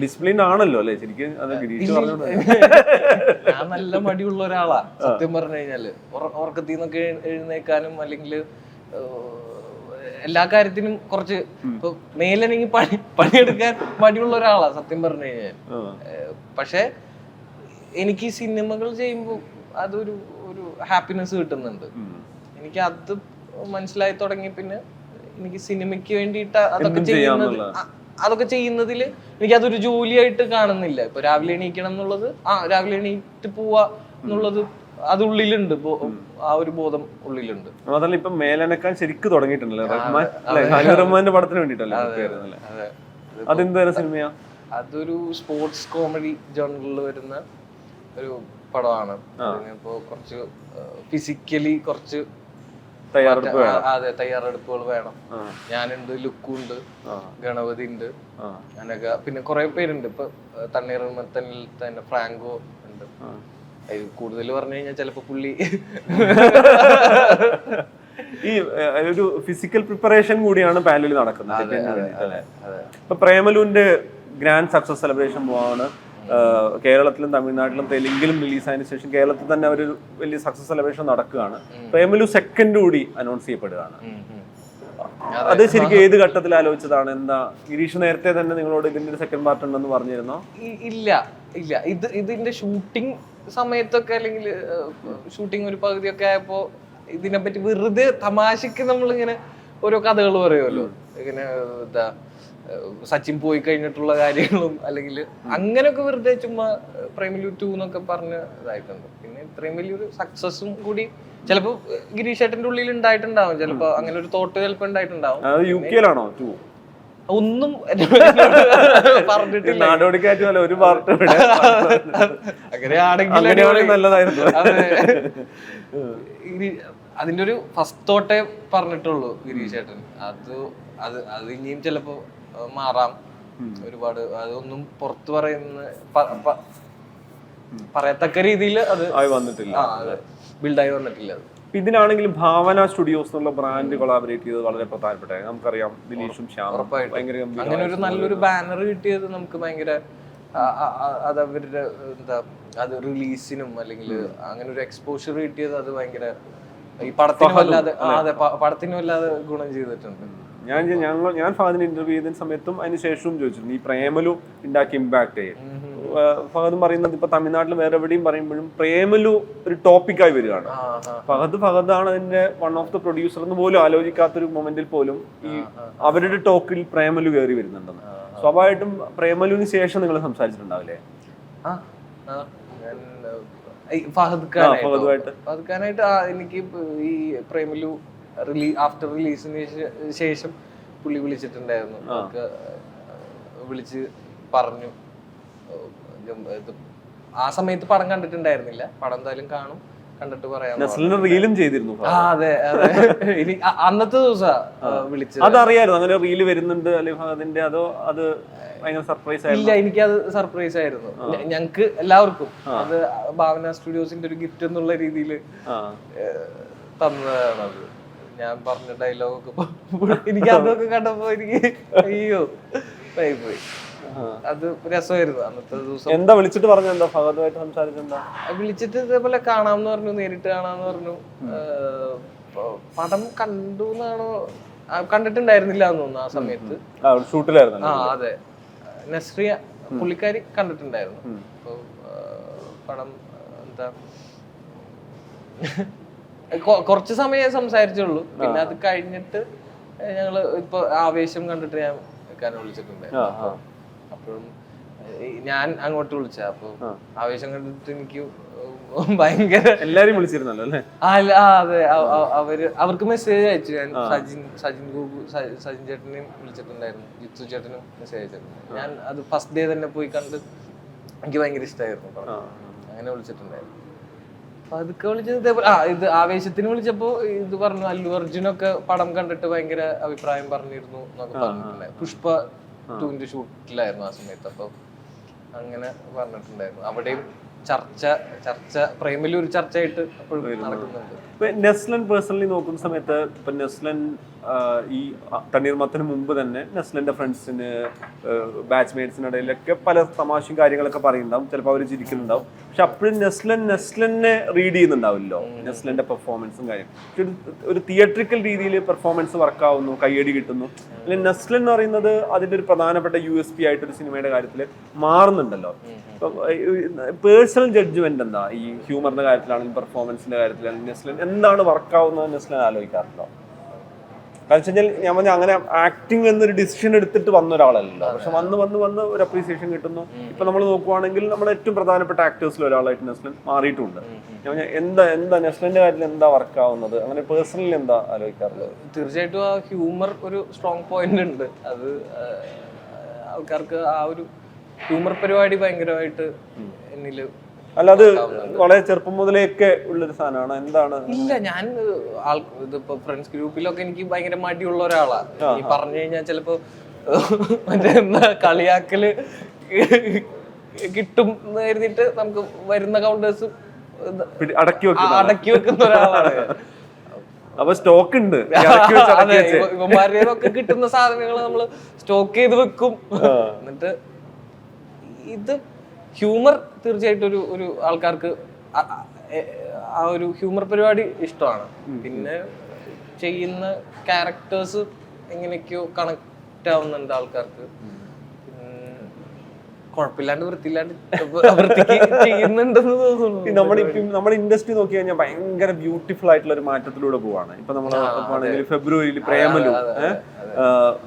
ഡിസിപ്ലിൻ ആണല്ലോ അല്ലേ? ശരിക്കും അത് ഗിരീഷ് ഞാൻ നല്ല മടിയുള്ള ഒരാളാ സത്യം പറഞ്ഞു കഴിഞ്ഞാൽ. ഉറ- ഉറക്കത്തിൽ നിന്നൊക്കെ എഴുന്നേക്കാനും അല്ലെങ്കിൽ എല്ലാ കാര്യത്തിനും കുറച്ച് ഇപ്പൊ മേലനെങ്കിൽ പണി പണിയെടുക്കാൻ മടിയുള്ള ഒരാളാ സത്യം പറഞ്ഞു കഴിഞ്ഞാൽ പക്ഷെ എനിക്ക് സിനിമകൾ ചെയ്യുമ്പോൾ അതൊരു ഒരു ഹാപ്പിനെസ് കിട്ടുന്നുണ്ട്. എനിക്ക് അത് മനസ്സിലായി തുടങ്ങി പിന്നെ എനിക്ക് സിനിമയ്ക്ക് വേണ്ടിയിട്ട് അതൊക്കെ ചെയ്യുന്നത് അതൊക്കെ ചെയ്യുന്നതിൽ എനിക്ക് അതൊരു ജോലിയായിട്ട് കാണുന്നില്ല. ഇപ്പൊ രാവിലെ എണീക്കണം എന്നുള്ളത് ആ രാവിലെ എണീറ്റ് പോവാ എന്നുള്ളത് അത് ഉള്ളിലുണ്ട് ആ ഒരു ബോധം ഉള്ളിലുണ്ട്. മാത്രമല്ല ഇപ്പൊ മേലനക്കാൻ ശരിക്കും തുടങ്ങിയിട്ടുണ്ടല്ലേ. റഹ്മാൻ റഹ്മാന്റെ പടത്തിന് വേണ്ടിട്ടല്ലേ അതെന്ത് തരം സിനിമയാ? അതൊരു സ്പോർട്സ് കോമഡി ജോണറിൽ വരുന്ന ഒരു പടമാണ്. ഇപ്പോ കുറച്ച് ഫിസിക്കലി കുറച്ച് തയ്യാറെടുപ്പ് അതെ തയ്യാറെടുപ്പുകൾ വേണം. ഞാനുണ്ട് ലുക്കുണ്ട് ഉണ്ട് ഗണപതി ഉണ്ട്. അങ്ങനെയൊക്കെ പിന്നെ കുറെ പേരുണ്ട്. ഇപ്പൊ തണ്ണീർമത്തനിൽ തന്നെ ഫ്രാങ്കോ ഉണ്ട്. കൂടുതൽ പറഞ്ഞു കഴിഞ്ഞാൽ ചിലപ്പോ പുള്ളി ഈ ഒരു ഫിസിക്കൽ പ്രിപ്പറേഷൻ കൂടിയാണ് പാനലിൽ നടക്കുന്നത്? ഇപ്പൊ പ്രേമലുവിന്റെ ഗ്രാൻഡ് സക്സസ് സെലിബ്രേഷൻ പോവാണ്. കേരളത്തിലും തമിഴ്നാട്ടിലും തെലുങ്കിലും റിലീസ് ആയതിനു ശേഷം കേരളത്തിൽ തന്നെ ഒരു വലിയ സക്സസ് സെലിബ്രേഷൻ നടക്കുകയാണ്. പ്രേമലു സെക്കൻഡ് കൂടി അനൗൺസ് ചെയ്യപ്പെടുകയാണ്. അത് ശരിക്കും ഏത് ഘട്ടത്തിൽ ആലോചിച്ചതാണ്? എന്താ ഗിരീഷ് നേരത്തെ തന്നെ നിങ്ങളോട് ഇതിന്റെ സെക്കൻഡ് പാർട്ട് ഉണ്ടെന്ന് പറഞ്ഞിരുന്നോ? ഇല്ല. ഇല്ല ഇത് ഇതിന്റെ ഷൂട്ടിംഗ് സമയത്തൊക്കെ അല്ലെങ്കിൽ ഷൂട്ടിംഗ് ഒരു പകുതിയൊക്കെ ആയപ്പോ ഇതിനെപ്പറ്റി വെറുതെ തമാശക്ക് നമ്മളിങ്ങനെ ഓരോ കഥകൾ പറയുമല്ലോ. ഇങ്ങനെ എന്താ സച്ചിൻ പോയി കഴിഞ്ഞിട്ടുള്ള കാര്യങ്ങളും അല്ലെങ്കിൽ അങ്ങനെയൊക്കെ വെറുതെ ചുമ്മാ പ്രേമലു ടു എന്നൊക്കെ പറഞ്ഞ് ഇതായിട്ടുണ്ട്. പിന്നെ ഇത്രയും വലിയൊരു സക്സസും കൂടി ചിലപ്പോ ഗിരീഷ് ഏട്ടന്റെ ഉള്ളിൽ ഉണ്ടായിട്ടുണ്ടാവും. ചിലപ്പോ അങ്ങനെ ഒരു തോട്ട് ചിലപ്പോ ഉണ്ടായിട്ടുണ്ടാവും. യു കെയിലാണോ ടു ഒന്നും പറഞ്ഞിട്ടില്ല. നാടോടിക്കാറ്റ് ഒരു പാർട്ട് അങ്ങനെയാണെങ്കിൽ നല്ലതായിരുന്നു. ഇനി അതിന്റെ ഒരു ഫസ്റ്റ് തോട്ടേ പറഞ്ഞിട്ടുള്ളൂ ഗിരീഷ് ചേട്ടൻ അത് അത് അത് ഇനിയും ചിലപ്പോ മാറാം. ഒരുപാട് അതൊന്നും പുറത്തു പറയുന്ന പറയത്തക്ക രീതിയിൽ അത് ആയി വന്നിട്ടില്ല. ബിൽഡായി വന്നിട്ടില്ല അത്. ഇപ്പൊ ഇതിനാണെങ്കിലും ഭാവന സ്റ്റുഡിയോസ് എന്നുള്ള ബ്രാൻഡ് കൊളാബറേറ്റ് ചെയ്തത് വളരെ പ്രധാനപ്പെട്ട നമുക്കറിയാം ദിലീഷും ശ്യാമും. ഭയങ്കര അങ്ങനെ ഒരു നല്ലൊരു ബാനർ കിട്ടിയത് നമുക്ക് ഭയങ്കര അത് അവരുടെ എന്താ അത് റിലീസിനും അല്ലെങ്കിൽ അങ്ങനെ ഒരു എക്സ്പോഷർ കിട്ടിയത് അത് ഭയങ്കര ഈ പടത്തിനും അല്ലാതെ അതെ പടത്തിനും അല്ലാതെ ഗുണം ചെയ്തിട്ടുണ്ട്. ഞാൻ ഞങ്ങൾ ഞാൻ ഫാദിനെ ഇന്റർവ്യൂ ചെയ്ത സമയത്തും അതിന് ശേഷവും ചോദിച്ചിട്ടുണ്ട് ഈ പ്രേമലു ഉണ്ടാക്കിയ ഇമ്പാക്ട് ഫഹദും പറയുന്നത് ഇപ്പൊ തമിഴ്നാട്ടിൽ വേറെ എവിടെയും പറയുമ്പോഴും പ്രേമലു ഒരു ടോപ്പിക്കായി വരികയാണ്. ആ. ഫഹദ് ഫഹദാണ് അതിന്റെ വൺ ഓഫ് ദ പ്രൊഡ്യൂസർ എന്ന് പോലും ആലോചിക്കാത്തൊരു മൊമെന്റിൽ പോലും ഈ അവരുടെ ടോക്കിൽ പ്രേമലു കയറി വരുന്നുണ്ടെന്ന്. സ്വാഭാവികമായിട്ടും പ്രേമലുവിന് ശേഷം നിങ്ങൾ സംസാരിച്ചിട്ടുണ്ടാവില്ലേ? ഫഹദ് ഖാനായിട്ടോ? ഫഹദ് എനിക്ക് ഈ പ്രേമലു റിലീ ആഫ്റ്റർ റിലീസിന് ശേഷം പുള്ളി വിളിച്ചിട്ടുണ്ടായിരുന്നു. വിളിച്ച് പറഞ്ഞു. ആ സമയത്ത് പടം കണ്ടിട്ടുണ്ടായിരുന്നില്ല. പടം എന്തായാലും കാണും. കണ്ടിട്ട് പറയാം. റീലും ചെയ്തിരുന്നു അതെ അതെ. ഇനി അന്നത്തെ ദിവസാ വിളിച്ചത്. അതറിയായിരുന്നു. അങ്ങനെ റീൽ വരുന്നുണ്ട് ഫഹദിന്റെ? അതോ അത് സർപ്രൈസ് ആയിരുന്നു? ഇല്ല എനിക്കത് സർപ്രൈസ് ആയിരുന്നു. ഞങ്ങക്ക് എല്ലാവർക്കും അത് ഭാവന സ്റ്റുഡിയോസിന്റെ ഒരു ഗിഫ്റ്റ് എന്നുള്ള രീതിയിൽ തന്നതാണ് അത്. ഞാൻ പറഞ്ഞ ഡയലോഗൊക്കെ എനിക്ക് അതൊക്കെ കണ്ടപ്പോ എനിക്ക് അയ്യോ പോയി അത് രസമായിരുന്നു അന്നത്തെ ദിവസം. എന്താ വിളിച്ചിട്ട് പറഞ്ഞു എന്താ ഫഹദുമായിട്ട് സംസാരിച്ചെന്താ? വിളിച്ചിട്ട് ഇതേപോലെ കാണാമെന്ന് പറഞ്ഞു നേരിട്ട് കാണാന്ന് പറഞ്ഞു. പടം കണ്ടു എന്നാണോ? കണ്ടിട്ടുണ്ടായിരുന്നില്ല എന്ന് തോന്നുന്നു ആ സമയത്ത്. ഷൂട്ടിലായിരുന്നു ആ അതെ. നസ്രിയ പുള്ളിക്കാരി കണ്ടിട്ടുണ്ടായിരുന്നു. അപ്പോൾ പടം എന്താ കുറച്ച് സമയം സംസാരിച്ചുള്ളൂ. പിന്നെ അത് കഴിഞ്ഞിട്ട് ഞങ്ങൾ ഇപ്പൊ ആവേശം കണ്ടിട്ട് ഞാൻ വിളിച്ചിട്ടുണ്ടായിരുന്നു. അപ്പോഴും ഞാൻ അങ്ങോട്ട് വിളിച്ച അപ്പൊ ആവേശം കണ്ടിട്ട് എനിക്ക് ഭയങ്കര എല്ലാരും വിളിച്ചിരുന്നല്ലോ അല്ലേ? ആ, അതെ അവ- അവ- അവർ അവർക്ക് മെസ്സേജ് അയച്ചു. ഞാൻ സജിൻ സജിൻ ഗോപു സജിൻ ചേട്ടനെയും വിളിച്ചിട്ടുണ്ടായിരുന്നു. ജിത്തു ചേട്ടനും മെസ്സേജ് അയച്ചിട്ടുണ്ട് ഞാൻ അത് ഫസ്റ്റ് ഡേ തന്നെ പോയി കണ്ട് എനിക്ക് ഭയങ്കര ഇഷ്ടമായിരുന്നു. അങ്ങനെ വിളിച്ചിട്ടുണ്ടായിരുന്നു. അപ്പൊ അതൊക്കെ വിളിച്ചത് ഇതേപോലെ ആ ഇത് ആവേശത്തിന് വിളിച്ചപ്പോ ഇത് പറഞ്ഞു അല്ലു അർജുനൊക്കെ പടം കണ്ടിട്ട് ഭയങ്കര അഭിപ്രായം പറഞ്ഞിരുന്നു എന്നൊക്കെ പറഞ്ഞിട്ടുണ്ടായിരുന്നു. പുഷ്പ ടൂവിന്റെ ഷൂട്ടിലായിരുന്നു ആ സമയത്ത്. അപ്പൊ അങ്ങനെ പറഞ്ഞിട്ടുണ്ടായിരുന്നു. അവിടെയും ചർച്ച ചർച്ച പ്രേമിൽ ഒരു ചർച്ചയായിട്ട് നടക്കുന്നുണ്ട്. ഇപ്പൊ നെസ്ലൻ പേഴ്സണലി നോക്കുന്ന സമയത്ത് ഇപ്പൊ നെസ്ലൻ ഈ തണ്ണീർമത്തിന് മുമ്പ് തന്നെ നെസ്ലിന്റെ ഫ്രണ്ട്സിന് ബാച്ച്മേറ്റ്സിനിടയിലൊക്കെ പല തമാശയും കാര്യങ്ങളൊക്കെ പറയുന്നുണ്ടാവും. ചിലപ്പോൾ അവർ ചിരിക്കുന്നുണ്ടാവും. പക്ഷെ അപ്പോഴും നെസ്ലൻ നെസ്ലനെ റീഡ് ചെയ്യുന്നുണ്ടാവില്ലോ. നെസ്ലന്റെ പെർഫോമൻസും കാര്യം. ഒരു തിയേറ്ററിക്കൽ രീതിയിൽ പെർഫോമൻസ് വർക്കാവുന്നു കയ്യടി കിട്ടുന്നു. അല്ലെങ്കിൽ നെസ്ലൻ എന്ന് പറയുന്നത് അതിന്റെ ഒരു പ്രധാനപ്പെട്ട യു എസ് പി ആയിട്ടൊരു സിനിമയുടെ കാര്യത്തിൽ മാറുന്നുണ്ടല്ലോ. പേഴ്സണൽ ജഡ്ജ്മെന്റ് എന്താ? ഈ ഹ്യൂമറിന്റെ കാര്യത്തിലാണെങ്കിലും പെർഫോമൻസിന്റെ കാര്യത്തിലാണെങ്കിലും നെസ്ലൻ എന്താണ് വർക്കാവുന്നത് നെസ്ലൻ ആലോചിക്കാറുണ്ടോ? കാരണം വെച്ച് കഴിഞ്ഞാൽ ഞാൻ പറഞ്ഞ അങ്ങനെ ആക്ടിങ് എന്നൊരു ഡിസിഷൻ എടുത്തിട്ട് വന്ന ഒരാളല്ലല്ലോ. പക്ഷെ വന്ന് വന്ന് വന്ന് ഒരു അപ്രീസിയേഷൻ കിട്ടുന്നു. ഇപ്പൊ നമ്മൾ നോക്കുവാണെങ്കിൽ നമ്മൾ ഏറ്റവും പ്രധാനപ്പെട്ട ആക്ടേഴ്സിൽ ഒരാളായിട്ട് നെസ്ലൻ മാറിയിട്ടുണ്ട്. ഞാൻ പറഞ്ഞ എന്താ എന്താ നെസ്ലന്റെ കാര്യത്തിൽ എന്താ വർക്ക് ആവുന്നത്? അങ്ങനെ പേഴ്സണലി എന്താ ആലോചിക്കാറുള്ളത്? തീർച്ചയായിട്ടും ആ ഹ്യൂമർ ഒരു സ്ട്രോങ് പോയിന്റ് ഉണ്ട്. അത് ആൾക്കാർക്ക് ആ ഒരു ഹ്യൂമർ പരിപാടി ഭയങ്കരമായിട്ട് എന്നിൽ അല്ല അത് വളരെ ചെറുപ്പം മുതലേക്കെ ഉള്ളൊരു സാധനമാണ്. എന്താണ്? ഇല്ല ഞാൻ ആൾ ഇതിപ്പോ ഫ്രണ്ട്സ് ഗ്രൂപ്പിലൊക്കെ എനിക്ക് ഭയങ്കര മടിയുള്ള ഒരാളാണ് ഈ പറഞ്ഞു കഴിഞ്ഞാൽ ചിലപ്പോ മറ്റേ എന്താ കളിയാക്കൽ കിട്ടും എന്ന് കരുതിയിട്ട് നമുക്ക് വരുന്ന കൗണ്ടേഴ്സ് അടക്കി വെക്കുന്ന അടക്കി വെക്കുന്ന ഒരാളാണ്. അപ്പൊ സ്റ്റോക്ക് ഉണ്ട്. ഇവന്മാരുടെയൊക്കെ കിട്ടുന്ന സാധനങ്ങൾ നമ്മൾ സ്റ്റോക്ക് ചെയ്ത് വെക്കും. എന്നിട്ട് ഇത് ഹ്യൂമർ തീർച്ചയായിട്ടും ഒരു ഒരു ആൾക്കാർക്ക് ആ- ഒരു ഹ്യൂമർ പരിപാടി ഇഷ്ടമാണ്. പിന്നെ ചെയ്യുന്ന ക്യാരക്ടേഴ്സ് എങ്ങനെയൊക്കെയോ കണക്ട് ആവുന്നുണ്ട് ആൾക്കാർക്ക്. കുഴപ്പമില്ലാണ്ട് വൃത്തിയില്ലാണ്ട് ചെയ്യുന്നുണ്ടെന്ന് തോന്നുന്നു. നമ്മുടെ ഇപ്പം നമ്മുടെ ഇൻഡസ്ട്രി നോക്കി കഴിഞ്ഞാൽ ഭയങ്കര ബ്യൂട്ടിഫുൾ ആയിട്ടുള്ള ഒരു മാറ്റത്തിലൂടെ പോവാണ്. ഇപ്പൊ നമ്മൾ ഫെബ്രുവരിയിൽ പ്രേമലു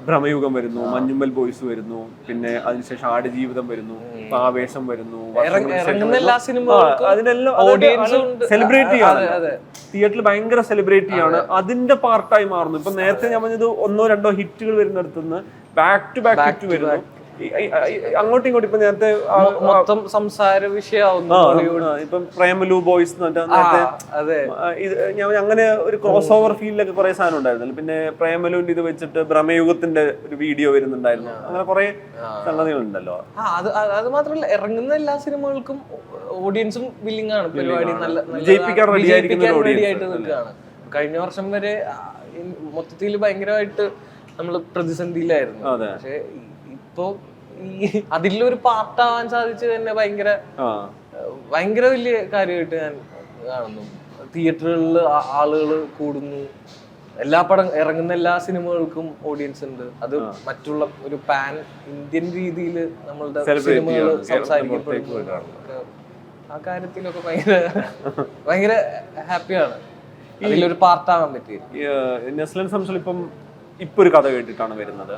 ഭ്രമയുഗം വരുന്നു മഞ്ഞുമ്മൽ ബോയ്സ് വരുന്നു പിന്നെ അതിനുശേഷം ആടുജീവിതം വരുന്നു ആവേശം വരുന്നു അതിനെല്ലാം. സെലിബ്രേറ്റ് ചെയ്യാണ്. തിയേറ്ററിൽ ഭയങ്കര സെലിബ്രേറ്റ് ചെയ്യാണ് അതിന്റെ പാർട്ടായി മാറുന്നു. ഇപ്പൊ നേരത്തെ ഞാൻ പറഞ്ഞത് ഒന്നോ രണ്ടോ ഹിറ്റുകൾ വരുന്നിടത്തുനിന്ന് ബാക്ക് ടു ബാക്ക് ഹിറ്റ് വരുന്നു. അങ്ങോട്ടും ഇങ്ങോട്ടും ഇപ്പൊ നേരത്തെ മൊത്തം സംസാര വിഷയമാവുന്നു ഇപ്പം പ്രേമലു ബോയ്സ് അതെ. ഞാൻ അങ്ങനെ ഒരു ക്രോസ് ഓവർ ഫീൽഡിലൊക്കെ കുറെ സാധനം ഉണ്ടായിരുന്നല്ലോ. പിന്നെ പ്രേമലുവിന്റെ ഇത് വെച്ചിട്ട് ഭ്രമയുഗത്തിന്റെ ഒരു വീഡിയോ വരുന്നുണ്ടായിരുന്നു. അങ്ങനെ കുറെ സംഗതികളുണ്ടല്ലോ. അത് അത് മാത്രമല്ല ഇറങ്ങുന്ന എല്ലാ സിനിമകൾക്കും ഓഡിയൻസും വില്ലിംഗ് ആണ്. പരിപാടി നല്ല വിജയിപ്പിക്കാൻ നിൽക്കുകയാണ്. കഴിഞ്ഞ വർഷം വരെ മൊത്തത്തിൽ ഭയങ്കരമായിട്ട് നമ്മൾ പ്രതിസന്ധിയിലായിരുന്നു. പക്ഷെ ഇപ്പോ ഈ അതിലൊരു പാർട്ടാവാൻ സാധിച്ചത് തന്നെ ഭയങ്കര ഭയങ്കര വലിയ കാര്യമായിട്ട് ഞാൻ കാണുന്നു. തിയേറ്ററുകളിൽ ആളുകൾ കൂടുന്നു. എല്ലാ പടം ഇറങ്ങുന്ന എല്ലാ സിനിമകൾക്കും ഓഡിയൻസ് ഉണ്ട്. അത് മറ്റുള്ള ഒരു പാൻ ഇന്ത്യൻ രീതിയിൽ നമ്മളുടെ സിനിമകൾ സംസാരിക്കപ്പെടുന്നു ആ കാര്യത്തിലൊക്കെ ഭയങ്കര ഭയങ്കര ഹാപ്പിയാണ്. ഇതിലൊരു പാർട്ടാവാൻ പറ്റി നെസ്ലൻ സംശയം ഇപ്പം ഇപ്പൊ ഒരു കഥ കേട്ടിട്ടാണ് വരുന്നത്.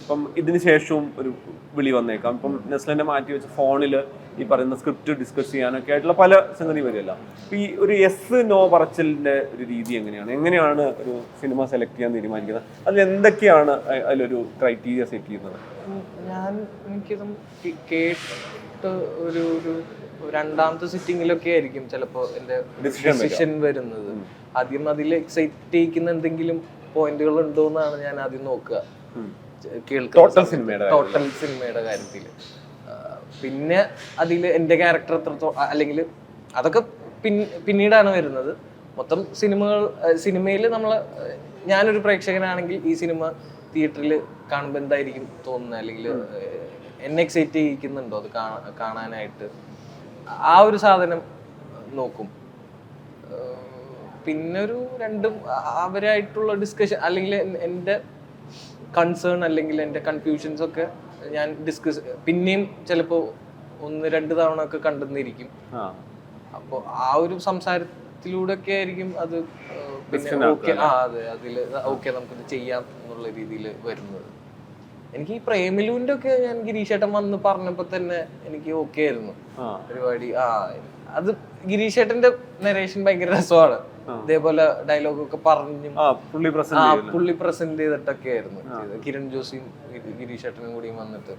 ഇപ്പം ഇതിന് ശേഷവും ഒരു വിളി വന്നേക്കാം. ഇപ്പം നെസ്ലിനെ മാറ്റി വെച്ച് ഫോണിൽ ഈ പറയുന്ന സ്ക്രിപ്റ്റ് ഡിസ്കസ് ചെയ്യാനൊക്കെ ആയിട്ടുള്ള പല സംഗതി വരുമല്ലോ അപ്പം ഈ ഒരു എസ് നോ പറച്ചിലിന്റെ ഒരു രീതി എങ്ങനെയാണ്? എങ്ങനെയാണ് ഒരു സിനിമ സെലക്ട് ചെയ്യാൻ തീരുമാനിക്കുന്നത്? അതിൽ എന്തൊക്കെയാണ് അതിലൊരു ക്രൈറ്റീരിയ സെറ്റ് ചെയ്യുന്നത്? ഞാൻ എനിക്കിതും കേട്ട് ഒരു ഒരു രണ്ടാമത്തെ സിറ്റിങ്ങിലൊക്കെ ആയിരിക്കും ചിലപ്പോൾ എന്റെ ഡിസിഷൻ വരുന്നത്. ആദ്യം അതിൽ എക്സൈറ്റ് ചെയ്യിക്കുന്ന എന്തെങ്കിലും പോയിന്റുകൾ ഉണ്ടോ എന്നാണ് ഞാൻ ആദ്യം നോക്കുക. Total സിനിമയുടെ ടോട്ടൽ സിനിമയുടെ കാര്യത്തിൽ പിന്നെ അതിൽ എന്റെ ക്യാരക്ടർ എത്രത്തോളം അല്ലെങ്കിൽ അതൊക്കെ പിന്നീടാണ് വരുന്നത്. മൊത്തം സിനിമകൾ സിനിമയിൽ നമ്മൾ ഞാനൊരു പ്രേക്ഷകനാണെങ്കിൽ ഈ സിനിമ തിയേറ്ററിൽ കാണുമ്പോൾ എന്തായിരിക്കും തോന്നുന്നത് അല്ലെങ്കിൽ എന്നെ എക്സൈറ്റ് ചെയ്യിക്കുന്നുണ്ടോ? അത് കാണാ- കാണാനായിട്ട്? ആ ഒരു സാധനം നോക്കും. പിന്നൊരു രണ്ടും അവരായിട്ടുള്ള ഡിസ്കഷൻ അല്ലെങ്കിൽ എൻ- എന്റെ കൺസേൺ അല്ലെങ്കിൽ എന്റെ കൺഫ്യൂഷൻസ് ഒക്കെ ഞാൻ ഡിസ്കസ് പിന്നെയും ചിലപ്പോൾ ഒന്ന് രണ്ട് തവണ ഒക്കെ കണ്ടെന്നിരിക്കും അപ്പോൾ ആ ഒരു സംസാരത്തിലൂടെ ഒക്കെ ആയിരിക്കും അത് പിന്നെ ഓക്കെ ആ അതെ. അതിൽ ഓക്കെ നമുക്കിത് ചെയ്യാം എന്നുള്ള രീതിയിൽ വരുന്നത്. എനിക്ക് ഈ പ്രേമിലുവിന്റെ ഒക്കെ ഞാൻ ഗിരീഷേട്ടൻ വന്ന് പറഞ്ഞപ്പോ തന്നെ എനിക്ക് ഓക്കെ ആയിരുന്നു. പരിപാടി ആ അത് ഗിരീഷേട്ടന്റെ നരേഷൻ ഭയങ്കര രസമാണ്. ഇതേപോലെ ഡയലോഗ് ഒക്കെ പറഞ്ഞും പുള്ളി പ്രസന്റ് ചെയ്തിട്ടൊക്കെ ആയിരുന്നു. കിരൺ ജോസിയും ഗിരീഷേട്ടനും കൂടിയും വന്നിട്ട്.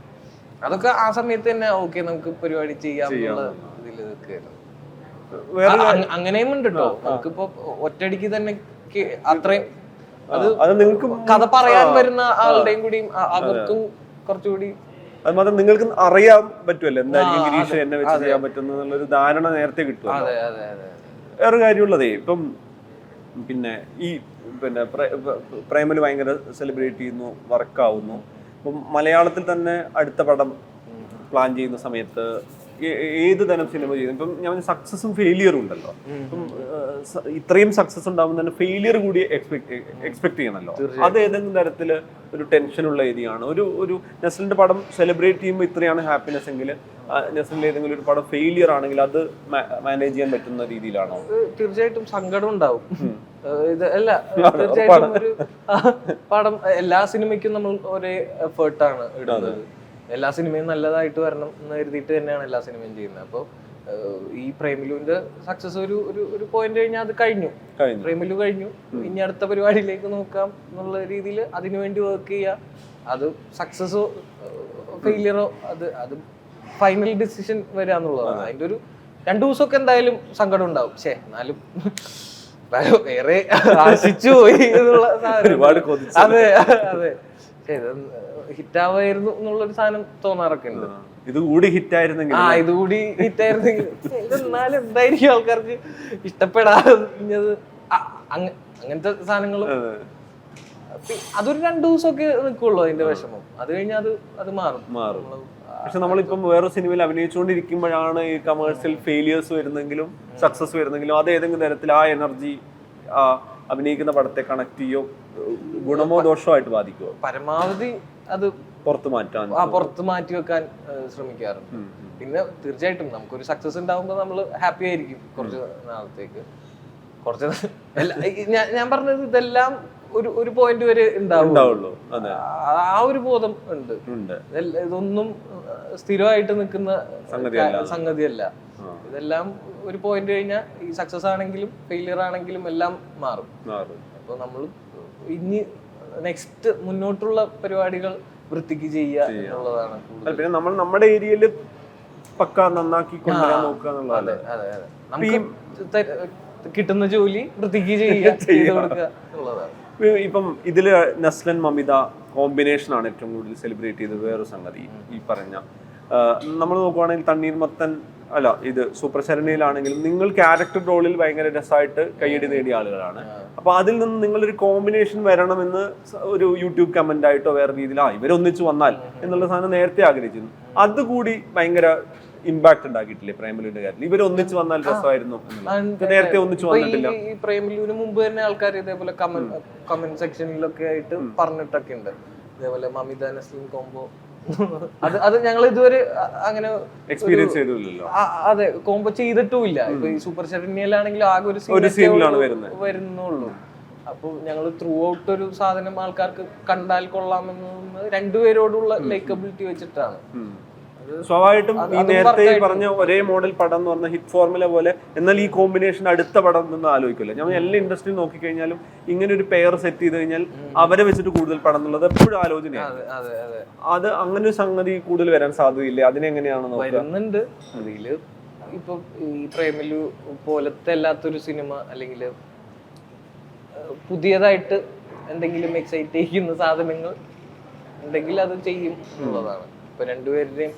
അതൊക്കെ ആ സമയത്ത് തന്നെ ഓക്കെ നമുക്ക് പരിപാടി ചെയ്യാം എന്നുള്ള ഇതിൽ നിൽക്കുകയായിരുന്നു അങ്ങനെയും ഉണ്ട് കേട്ടോ നമുക്കിപ്പോ ഒറ്റയടിക്ക് തന്നെ അത്രയും അത് നിങ്ങൾക്ക് കഥ പറയാൻ വരുന്ന ആളുടെയും കൂടി അവർക്കും കുറച്ചുകൂടി അത് മാത്രം നിങ്ങൾക്ക് അറിയാൻ പറ്റുമല്ലോ? എന്തായിരിക്കും ഗിരീഷ് എന്നെ വെച്ച് ചെയ്യാൻ പറ്റുന്ന ഒരു ധാരണ നേരത്തെ കിട്ടും വേറെ കാര്യമുള്ളതേ ഇപ്പം പിന്നെ ഈ പിന്നെ പ്രേമൽ ഭയങ്കര സെലിബ്രേറ്റ് ചെയ്യുന്നു വർക്കാവുന്നു അപ്പം മലയാളത്തിൽ തന്നെ അടുത്ത പടം പ്ലാൻ ചെയ്യുന്ന സമയത്ത് ഏത് തരം സിനിമ ചെയ്യുന്നു ഇപ്പം ഞാൻ സക്സസും ഫെയിലിയറും ഉണ്ടല്ലോ. ഇപ്പം ഇത്രയും സക്സസ് ഉണ്ടാകുമ്പോൾ തന്നെ ഫെയിലിയർ കൂടി എക്സ്പെക്ട് എക്സ്പെക്ട് ചെയ്യണമല്ലോ. അത് ഏതെങ്കിലും തരത്തിൽ ഒരു ടെൻഷനുള്ള ഏരിയയാണ് ഒരു ഒരു നെസലിന്റെ പടം സെലിബ്രേറ്റ് ചെയ്യുമ്പോൾ ഇത്രയാണ് ഹാപ്പിനെസ് എങ്കിൽ നെസലിന്റെ ഏതെങ്കിലും ഒരു പടം ഫെയിലിയർ ആണെങ്കിൽ അത് മാനേജ് ചെയ്യാൻ പറ്റുന്ന രീതിയിലാണോ? തീർച്ചയായിട്ടും സങ്കടം ഉണ്ടാവും. ഇത് അല്ല തീർച്ചയായിട്ടും ഒരു പടം എല്ലാ സിനിമയ്ക്കും നമ്മൾ ഒരേ എഫേർട്ടാണ് ഇടുന്നത്. എല്ലാ സിനിമയും നല്ലതായിട്ട് വരണം എന്ന് കരുതിയിട്ട് തന്നെയാണ് എല്ലാ സിനിമയും ചെയ്യുന്നത്. അപ്പോൾ ഈ പ്രേമിലുവിന്റെ സക്സസ് ഒരു ഒരു ഒരു പോയിന്റ് കഴിഞ്ഞാൽ അത് കഴിഞ്ഞു. പ്രേമിലു കഴിഞ്ഞു. ഇനി അടുത്ത പരിപാടിയിലേക്ക് നോക്കാം എന്നുള്ള രീതിയിൽ അതിനുവേണ്ടി വർക്ക് ചെയ്യുക അത് സക്സസോ ഫെയിലിയറോ അത് അത് ഫൈനൽ ഡിസിഷൻ വരിക എന്നുള്ളതാണ്. അതിന്റെ ഒരു രണ്ടു ദിവസമൊക്കെ എന്തായാലും സങ്കടം ഉണ്ടാവും. പക്ഷേ എന്നാലും വേറെ ആശിച്ചു പോയി എന്നുള്ള അതെ അതെ. ഹിറ്റാവായിരുന്നു എന്നുള്ളൊരു സാധനം തോന്നാറൊക്കെ ഉണ്ട്. ഇത് കൂടി ഹിറ്റ് ആയിരുന്നെങ്കിൽ ആ ഇതുകൂടി ഹിറ്റായിരുന്നെങ്കിൽ. എന്നാലും എന്തായിരിക്കും ആൾക്കാർക്ക് ഇഷ്ടപ്പെടാഞ്ഞത് അങ്ങനത്തെ സാധനങ്ങളും അതൊരു രണ്ടു ദിവസമൊക്കെ നിൽക്കുള്ളൂ അതിന്റെ വിഷമം. അത് കഴിഞ്ഞാൽ അത് അത് മാറും. മാറും. പക്ഷെ നമ്മളിപ്പം വേറെ സിനിമയിൽ അഭിനയിച്ചുകൊണ്ടിരിക്കുമ്പോഴാണ് ഈ കമേഴ്സ്യൽ ഫെയിലിയേഴ്സ് വരുന്നെങ്കിലും സക്സസ് വരുന്നെങ്കിലും അത് ഏതെങ്കിലും തരത്തിൽ ആ എനർജി അഭിനയിക്കുന്ന പടത്തെ കണക്ട് ചെയ്യോ ഗുണമോ ദോഷമോ ആയിട്ട് ബാധിക്കുമോ പരമാവധി അത് പുറത്ത് മാറ്റാൻ ആ പുറത്ത് മാറ്റി വെക്കാൻ ശ്രമിക്കാറുണ്ട്. പിന്നെ തീർച്ചയായിട്ടും നമുക്കൊരു സക്സസ് ഉണ്ടാവുമ്പോൾ നമ്മൾ ഹാപ്പി ആയിരിക്കും കുറച്ച് നാളത്തേക്ക്. കുറച്ച് ഞാൻ ഞാൻ പറഞ്ഞത് ഇതെല്ലാം ഒരു ഒരു പോയിന്റ് വരെ ഉണ്ടാവും ഉണ്ടാവുള്ളൂ ആ ഒരു ബോധം ഉണ്ട്. ഇതൊന്നും സ്ഥിരമായിട്ട് നിൽക്കുന്ന സംഗതിയല്ല. ഇതെല്ലാം ഒരു പോയിന്റ് കഴിഞ്ഞാൽ ഈ സക്സസ് ആണെങ്കിലും ഫെയിലിയർ ആണെങ്കിലും എല്ലാം മാറും. അപ്പൊ നമ്മൾ ഇനി നെക്സ്റ്റ് മുന്നോട്ടുള്ള പരിപാടികൾ വൃത്തിക്ക് ചെയ്യുക എന്നുള്ളതാണ് പിന്നെ നമ്മൾ നമ്മുടെ ഏരിയയിൽ പക്ക നന്നാക്കി കൊണ്ടുവരാൻ നോക്കുക എന്നുള്ളതല്ലേ? കിട്ടുന്ന ജോലി വൃത്തിക്ക് ചെയ്യുക ഇപ്പം ഇതിൽ നസ്ലൻ മമിത കോമ്പിനേഷൻ ആണ് ഏറ്റവും കൂടുതൽ സെലിബ്രേറ്റ് ചെയ്തത്. വേറൊരു സംഗതി ഈ പറഞ്ഞ നമ്മൾ നോക്കുവാണെങ്കിൽ തണ്ണീർമത്തൻ അല്ല ഇത് സൂപ്പർ ശരണിയിലാണെങ്കിലും നിങ്ങൾ ക്യാരക്ടർ റോളിൽ ഭയങ്കര രസമായിട്ട് കയ്യടി നേടിയ ആളുകളാണ്. അപ്പൊ അതിൽ നിന്ന് നിങ്ങളൊരു കോമ്പിനേഷൻ വരണമെന്ന് ഒരു യൂട്യൂബ് കമന്റ് ആയിട്ടോ വേറെ രീതിയിൽ ആ ഇവരൊന്നിച്ച് വന്നാൽ എന്നുള്ള സാധനം നേരത്തെ ആഗ്രഹിച്ചിരുന്നു. അതുകൂടി ഭയങ്കര ഇമ്പാക്ട് ഉണ്ടാക്കിയിട്ടില്ലേ പ്രേമലുവിന്റെ കാര്യത്തിൽ? ഇവർ ഒന്നിച്ച് വന്നാൽ രസമായിരുന്നു. നേരത്തെ ഒന്നിച്ചു വന്നിട്ടില്ല. ഈ പ്രേമിലുവിന് മുമ്പ് തന്നെ ആൾക്കാർ ഇതേപോലെ കമന്റ് കമന്റ് സെക്ഷനിലൊക്കെ ആയിട്ട് പറഞ്ഞിട്ടൊക്കെ ഉണ്ട്. ഇതേപോലെ മമിത നസ്ലിം കോംബോ അത് അത് ഞങ്ങൾ ഇതുവരെ അങ്ങനെ എക്സ്പീരിയൻസ് ചെയ്തില്ലല്ലോ. അതെ കോംബോ ചെയ്തിട്ടുമില്ല. ഇപ്പൊ ഈ സൂപ്പർ ശരണ്യയിലാണെങ്കിൽ ആകെ ഒരു വരുന്നത്. വരുന്നുള്ളൂ. അപ്പൊ ഞങ്ങൾ ത്രൂ ഔട്ട് ഒരു സാധനം ആൾക്കാർക്ക് കണ്ടാൽ കൊള്ളാമെന്ന് രണ്ടുപേരോടുള്ള ലൈക്കബിലിറ്റി വെച്ചിട്ടാണ്. സ്വാഭാവികമായിട്ടും ഈ നേരത്തെ പറഞ്ഞ ഒരേ മോഡൽ പടം എന്ന് പറഞ്ഞ ഹിറ്റ് ഫോർമുല പോലെ എന്നാൽ ഈ കോമ്പിനേഷൻ അടുത്ത പടം എന്ന് ആലോചിക്കില്ല. ഞാൻ എല്ലാ ഇൻഡസ്ട്രിയിൽ നോക്കിക്കഴിഞ്ഞാലും ഇങ്ങനെ ഒരു പെയർ സെറ്റ് ചെയ്ത് കഴിഞ്ഞാൽ അവരെ വെച്ചിട്ട് കൂടുതൽ പടം എന്നുള്ളത് എപ്പോഴും ആലോചനയാണ്. അതെ അങ്ങനെ ഒരു സംഗതി കൂടുതൽ വരാൻ സാധ്യതയില്ല. അതിനെങ്ങനെയാണ് വരുന്നുണ്ട്. അതിൽ ഇപ്പൊ ഈ പ്രേമലു പോലത്തെ അല്ലാത്തൊരു സിനിമ അല്ലെങ്കിൽ പുതിയതായിട്ട് എന്തെങ്കിലും എക്സൈറ്റ് ചെയ്യുന്ന സാധനങ്ങൾ ഉണ്ടെങ്കിൽ അത് ചെയ്യും എന്നുള്ളതാണ്. ഇപ്പൊ രണ്ടുപേരുടെയും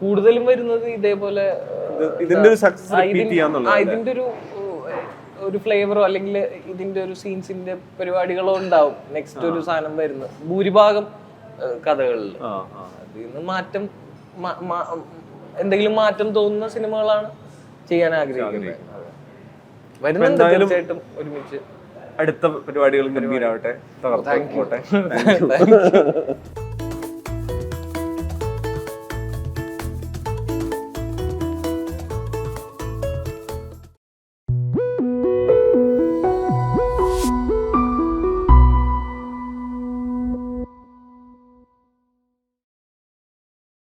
കൂടുതലും വരുന്നത് ഇതേപോലെ ഇതിന്റെ ഒരു സക്സസ് ഇതിന്റെ ഒരു ഒരു ഫ്ലേവറോ അല്ലെങ്കിൽ ഇതിന്റെ ഒരു സീൻസിന്റെ പരിപാടികളോ ഉണ്ടാവും. നെക്സ്റ്റ് ഒരു സാധനം വരുന്നത്. ഭൂരിഭാഗം കഥകളിൽ അതിൽ നിന്ന് മാറ്റം എന്തെങ്കിലും മാറ്റം തോന്നുന്ന സിനിമകളാണ് ചെയ്യാൻ ആഗ്രഹിക്കുന്നത്. വരുന്നുണ്ട് തീർച്ചയായിട്ടും ഒരുമിച്ച്. അടുത്ത പരിപാടികളും ഗംഭീരാവട്ടെ. You.